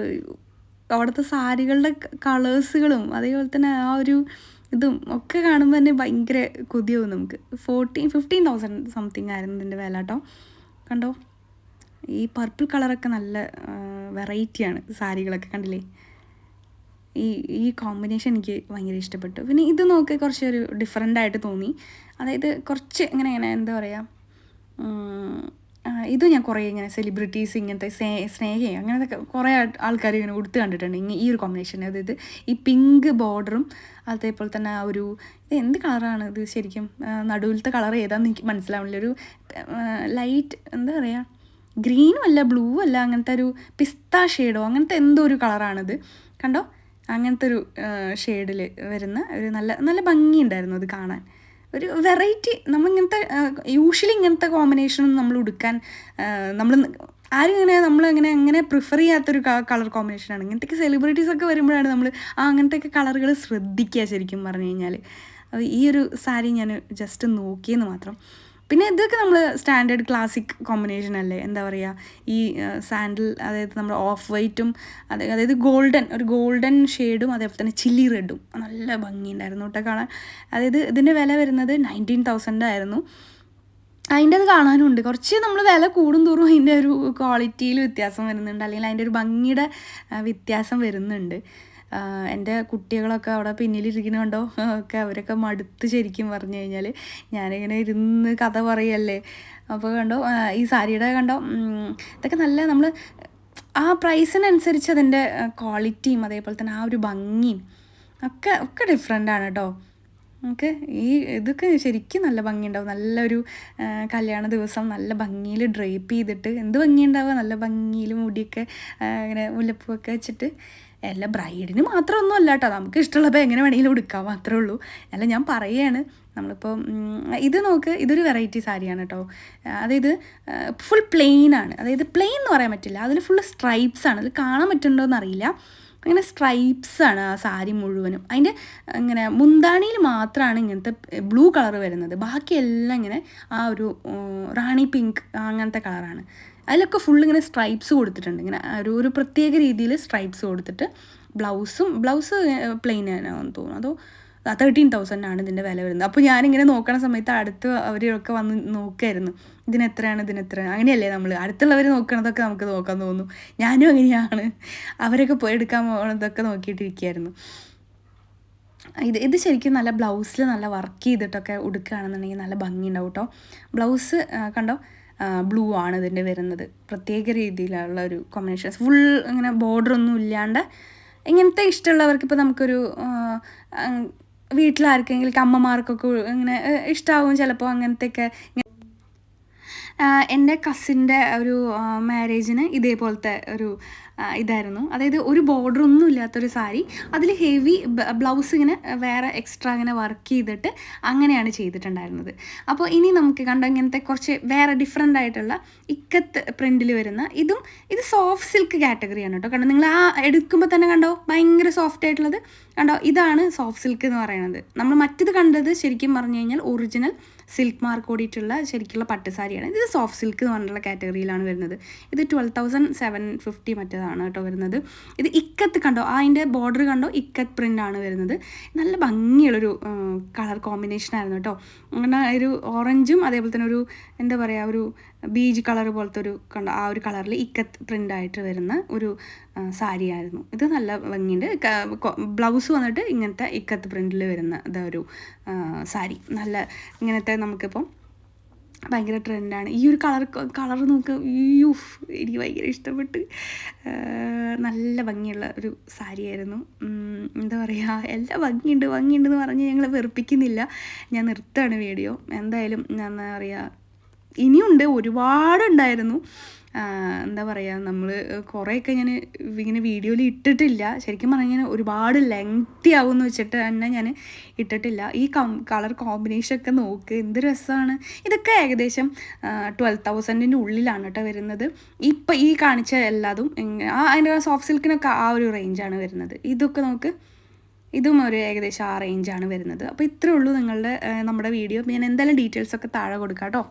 അവിടുത്തെ സാരികളുടെ കളേഴ്സുകളും അതേപോലെ തന്നെ ആ ഒരു ഇതും ഒക്കെ കാണുമ്പോൾ തന്നെ ഭയങ്കര കൊതിയാവും നമുക്ക്. ഫോർട്ടീൻ ഫിഫ്റ്റീൻ തൗസൻഡ് സംതിങ് ആയിരുന്നു ഇതിന്റെ വില കേട്ടോ. കണ്ടോ? ഈ പർപ്പിൾ കളറൊക്കെ നല്ല വെറൈറ്റിയാണ് സാരികളൊക്കെ കണ്ടില്ലേ? ഈ ഈ കോമ്പിനേഷൻ എനിക്ക് ഭയങ്കര ഇഷ്ടപ്പെട്ടു. പിന്നെ ഇത് നോക്കി കുറച്ച് ഒരു ഡിഫറെന്റ് ആയിട്ട് തോന്നി. അതായത് കുറച്ച് ഇങ്ങനെ ഇങ്ങനെ എന്താ പറയുക ഇത് ഞാൻ കുറേ ഇങ്ങനെ സെലിബ്രിറ്റീസ് ഇങ്ങനത്തെ സ്നേ സ്നേഹയും അങ്ങനത്തെ കുറേ ആൾക്കാർ ഇങ്ങനെ ഉടുത്ത് കണ്ടിട്ടുണ്ട്. ഇങ്ങനെ ഈ ഒരു കോമ്പിനേഷൻ അതായത് ഈ പിങ്ക് ബോർഡറും അതേപോലെ തന്നെ ആ ഒരു ഇത് എന്ത് കളറാണ് ഇത് ശരിക്കും? നടുവിലത്തെ കളർ ഏതാണെന്ന് എനിക്ക് മനസ്സിലാവുന്നില്ല. ഒരു ലൈറ്റ് എന്താ പറയുക ഗ്രീനും അല്ല ബ്ലൂ അല്ല അങ്ങനത്തെ ഒരു പിസ്ത ഷെയ്ഡോ അങ്ങനത്തെ എന്തോ ഒരു കളറാണിത് കണ്ടോ? അങ്ങനത്തെ ഒരു ഷെയ്ഡിൽ വരുന്ന ഒരു നല്ല നല്ല ഭംഗിയുണ്ടായിരുന്നു അത് കാണാൻ. ഒരു വെറൈറ്റി നമ്മളിങ്ങനത്തെ യൂഷ്വലി ഇങ്ങനത്തെ കോമ്പിനേഷനൊന്നും നമ്മൾ ഉടുക്കാൻ നമ്മൾ ആരും ഇങ്ങനെ നമ്മളിങ്ങനെ അങ്ങനെ പ്രിഫർ ചെയ്യാത്തൊരു കളർ കോമ്പിനേഷനാണ് ഇങ്ങനത്തെ സെലിബ്രിറ്റീസ് ഒക്കെ വരുമ്പോഴാണ് നമ്മൾ ആ അങ്ങനത്തെയൊക്കെ കളറുകൾ ശ്രദ്ധിക്കുക ശരിക്കും പറഞ്ഞു കഴിഞ്ഞാൽ ഈ ഒരു സാരി ഞാൻ ജസ്റ്റ് നോക്കിയെന്ന് മാത്രം. പിന്നെ ഇതൊക്കെ നമ്മൾ സ്റ്റാൻഡേർഡ് ക്ലാസിക് കോമ്പിനേഷൻ അല്ലേ? എന്താ പറയുക ഈ സാൻഡിൽ അതായത് നമ്മൾ ഓഫ് വൈറ്റും അത് അതായത് ഗോൾഡൻ ഒരു ഗോൾഡൻ ഷെയ്ഡും അതേപോലെ തന്നെ ചില്ലി റെഡും നല്ല ഭംഗിയുണ്ടായിരുന്നു കേട്ടോ കാണാൻ. അതായത് ഇതിന്റെ വില വരുന്നത് നയന്റീൻ തൗസൻഡ് ആയിരുന്നു. അതിന്റെ അത് കാണാനുണ്ട്. കുറച്ച് നമ്മൾ വില കൂടും തോറും അതിന്റെ ഒരു ക്വാളിറ്റിയിൽ വ്യത്യാസം വരുന്നുണ്ട്. അല്ലെങ്കിൽ അതിന്റെ ഒരു ഭംഗിയുടെ വ്യത്യാസം വരുന്നുണ്ട്. എന്റെ കുട്ടികളൊക്കെ അവിടെ പിന്നിലിരിക്കുന്നുണ്ടോ ഒക്കെ അവരൊക്കെ മടുത്ത് ശരിക്കും പറഞ്ഞു കഴിഞ്ഞാൽ ഞാനിങ്ങനെ ഇരുന്ന് കഥ പറയല്ലേ? അപ്പോൾ കണ്ടോ ഈ സാരിയുടെ കണ്ടോ ഇതൊക്കെ നല്ല നമ്മൾ ആ പ്രൈസിനനുസരിച്ച് അതിന്റെ ക്വാളിറ്റിയും അതേപോലെ തന്നെ ആ ഒരു ഭംഗിയും ഒക്കെ ഒക്കെ ഡിഫറെന്റ് ആണ് കേട്ടോ നമുക്ക് ഈ ഇതൊക്കെ ശരിക്കും നല്ല ഭംഗിയുണ്ടാവും. നല്ലൊരു കല്യാണ ദിവസം നല്ല ഭംഗിയിൽ ഡ്രേപ്പ് ചെയ്തിട്ട് എന്ത് ഭംഗിയുണ്ടാവുക? നല്ല ഭംഗിയിൽ മുടിയൊക്കെ ഇങ്ങനെ മുല്ലപ്പൂവൊക്കെ വെച്ചിട്ട് എല്ലാ ബ്രൈഡിന് മാത്രമൊന്നും അല്ല കേട്ടോ നമുക്ക് ഇഷ്ടമുള്ളപ്പോൾ എങ്ങനെ വേണമെങ്കിലും ഉടുക്കാം മാത്രമേ ഉള്ളൂ. അല്ല ഞാൻ പറയുകയാണ് നമ്മളിപ്പോൾ ഇത് നോക്ക് ഇതൊരു വെറൈറ്റി സാരിയാണ് കേട്ടോ അതായത് ഫുൾ പ്ലെയിൻ ആണ്. അതായത് പ്ലെയിൻ എന്ന് പറയാൻ പറ്റില്ല. അതിൽ ഫുൾ സ്ട്രൈപ്സ് ആണ്. അതിൽ കാണാൻ പറ്റുന്നുണ്ടോ എന്നറിയില്ല. അങ്ങനെ സ്ട്രൈപ്സ് ആണ് ആ സാരി മുഴുവനും. അതിന്റെ ഇങ്ങനെ മുന്താണിയിൽ മാത്രമാണ് ഇങ്ങനത്തെ ബ്ലൂ കളർ വരുന്നത്. ബാക്കിയെല്ലാം ഇങ്ങനെ ആ ഒരു റാണി പിങ്ക് അങ്ങനത്തെ കളറാണ് അതിലൊക്കെ ഫുൾ ഇങ്ങനെ സ്ട്രൈപ്സ് കൊടുത്തിട്ടുണ്ട്. ഇങ്ങനെ ഒരു ഒരു പ്രത്യേക രീതിയിൽ സ്ട്രൈപ്സ് കൊടുത്തിട്ട് ബ്ലൗസും ബ്ലൗസ് പ്ലെയിൻ ആണെന്ന് തോന്നുന്നു. അതോ തേർട്ടീൻ തൗസൻഡ് ആണ് ഇതിന്റെ വില വരുന്നത്. അപ്പോൾ ഞാനിങ്ങനെ നോക്കണ സമയത്ത് അടുത്ത് അവരൊക്കെ വന്ന് നോക്കുമായിരുന്നു ഇതിന് എത്രയാണ് ഇതിന് എത്രയാണ് അങ്ങനെയല്ലേ നമ്മൾ അടുത്തുള്ളവർ നോക്കണതൊക്കെ നമുക്ക് നോക്കാൻ തോന്നും. ഞാനും അങ്ങനെയാണ്. അവരൊക്കെ പോയി എടുക്കാൻ പോകണതൊക്കെ നോക്കിയിട്ടിരിക്കുകയായിരുന്നു. ഇത് ഇത് ശരിക്കും നല്ല ബ്ലൗസിൽ നല്ല വർക്ക് ചെയ്തിട്ടൊക്കെ ഉടുക്കുകയാണെന്നുണ്ടെങ്കിൽ നല്ല ഭംഗിയുണ്ടാവും കേട്ടോ. ബ്ലൗസ് കണ്ടോ? ബ്ലൂ ആണ് ഇതിന്റെ വരുന്നത്. പ്രത്യേക രീതിയിലുള്ള ഒരു കോമ്പിനേഷൻസ് ഫുൾ ഇങ്ങനെ ബോർഡർ ഒന്നും ഇല്ലാണ്ട് ഇങ്ങനത്തെ ഇഷ്ടമുള്ളവർക്ക് ഇപ്പോൾ നമുക്കൊരു വീട്ടിലാർക്കെങ്കിലും അമ്മമാർക്കൊക്കെ ഇങ്ങനെ ഇഷ്ടമാവും ചിലപ്പോൾ അങ്ങനത്തെയൊക്കെ എന്റെ കസിന്റെ ഒരു മാരേജിന് ഇതേപോലത്തെ ഒരു ഇതായിരുന്നു. അതായത് ഒരു ബോർഡർ ഒന്നും ഇല്ലാത്തൊരു സാരി. അതിൽ ഹെവി ബ്ലൗസ് ഇങ്ങനെ വേറെ എക്സ്ട്രാ ഇങ്ങനെ വർക്ക് ചെയ്തിട്ട് അങ്ങനെയാണ് ചെയ്തിട്ടുണ്ടായിരുന്നത്. അപ്പോൾ ഇനി നമുക്ക് കണ്ട ഇങ്ങനത്തെ കുറച്ച് വേറെ ഡിഫറെന്റ് ആയിട്ടുള്ള ഇക്കത്ത് പ്രിന്റിൽ വരുന്ന ഇതും ഇത് സോഫ്റ്റ് സിൽക്ക് കാറ്റഗറിയാണ് കേട്ടോ. കണ്ടോ? നിങ്ങൾ ആ എടുക്കുമ്പോൾ തന്നെ കണ്ടോ? ഭയങ്കര സോഫ്റ്റ് ആയിട്ടുള്ളത്. കണ്ടോ? ഇതാണ് സോഫ്റ്റ് സിൽക്ക് എന്ന് പറയുന്നത്. നമ്മൾ മറ്റത് കണ്ടത് ശരിക്കും പറഞ്ഞു കഴിഞ്ഞാൽ ഒറിജിനൽ സിൽക്ക് മാർക്ക് കൂടിയിട്ടുള്ള ശരിക്കുള്ള പട്ടുസാരിയാണ് ഇത് സോഫ്റ്റ് സിൽക്ക് എന്ന് പറഞ്ഞിട്ടുള്ള കാറ്റഗറിയിലാണ് വരുന്നത്. ഇത് ട്വൽവ് തൗസൻഡ് സെവൻ ഫിഫ്റ്റി മറ്റേതാണ് കേട്ടോ വരുന്നത്. ഇത് ഇക്കത്ത് കണ്ടോ? അതിന്റെ ബോർഡർ കണ്ടോ? ഇക്കത്ത് പ്രിന്റ് ആണ് വരുന്നത്. നല്ല ഭംഗിയുള്ളൊരു കളർ കോമ്പിനേഷൻ ആയിരുന്നു കേട്ടോ. അങ്ങനെ ഒരു ഓറഞ്ചും അതേപോലെ തന്നെ ഒരു എന്താ പറയുക ഒരു ബീജ് കളർ പോലത്തെ ഒരു കണ്ട ആ ഒരു കളറിൽ ഇക്കത്ത് പ്രിന്റ് ആയിട്ട് വരുന്ന ഒരു സാരി സാരിയായിരുന്നു ഇത് നല്ല ഭംഗിയുണ്ട്. ബ്ലൗസ് വന്നിട്ട് ഇങ്ങനത്തെ ഇക്കത്ത് പ്രിന്റിൽ വരുന്ന ഇതൊരു സാരി. നല്ല ഇങ്ങനത്തെ നമുക്കിപ്പം ഭയങ്കര ട്രെൻഡാണ് ഈ ഒരു കളർ കളർ നോക്ക് യൂഫ് എനിക്ക് ഭയങ്കര ഇഷ്ടപ്പെട്ട്. നല്ല ഭംഗിയുള്ള ഒരു സാരിയായിരുന്നു എന്താ പറയുക എല്ലാ ഭംഗിയുണ്ട് ഭംഗിയുണ്ടെന്ന് പറഞ്ഞ് ഞങ്ങൾ വെറുപ്പിക്കുന്നില്ല. ഞാൻ നിർത്താണ് വീഡിയോ. എന്തായാലും എന്താ പറയുക ഇനിയുണ്ട് ഒരുപാടുണ്ടായിരുന്നു. എന്താ പറയുക നമ്മൾ കുറേയൊക്കെ ഞാൻ ഇങ്ങനെ വീഡിയോയിൽ ഇട്ടിട്ടില്ല. ശരിക്കും പറഞ്ഞാൽ ഒരുപാട് ലെങ്തി ആവുമെന്ന് വെച്ചിട്ട് തന്നെ ഞാൻ ഇട്ടിട്ടില്ല. ഈ കളർ കോമ്പിനേഷൻ ഒക്കെ നോക്ക് എന്ത് രസമാണ് ഇതൊക്കെ ഏകദേശം ട്വൽവ് തൗസൻഡിന്റെ ഉള്ളിലാണ് കേട്ടോ വരുന്നത്. ഇപ്പം ഈ കാണിച്ച എല്ലാതും ആ അതിന്റെ സോഫ്റ്റ് സിൽക്കിനൊക്കെ ആ ഒരു റേഞ്ചാണ് വരുന്നത്. ഇതൊക്കെ നമുക്ക് ഇതും ഒരു ഏകദേശം ആ റേഞ്ചാണ് വരുന്നത്. അപ്പോൾ ഇത്രയേ ഉള്ളൂ നിങ്ങളുടെ നമ്മുടെ വീഡിയോ. ഞാൻ എന്തായാലും ഡീറ്റെയിൽസൊക്കെ താഴെ കൊടുക്കാം കേട്ടോ.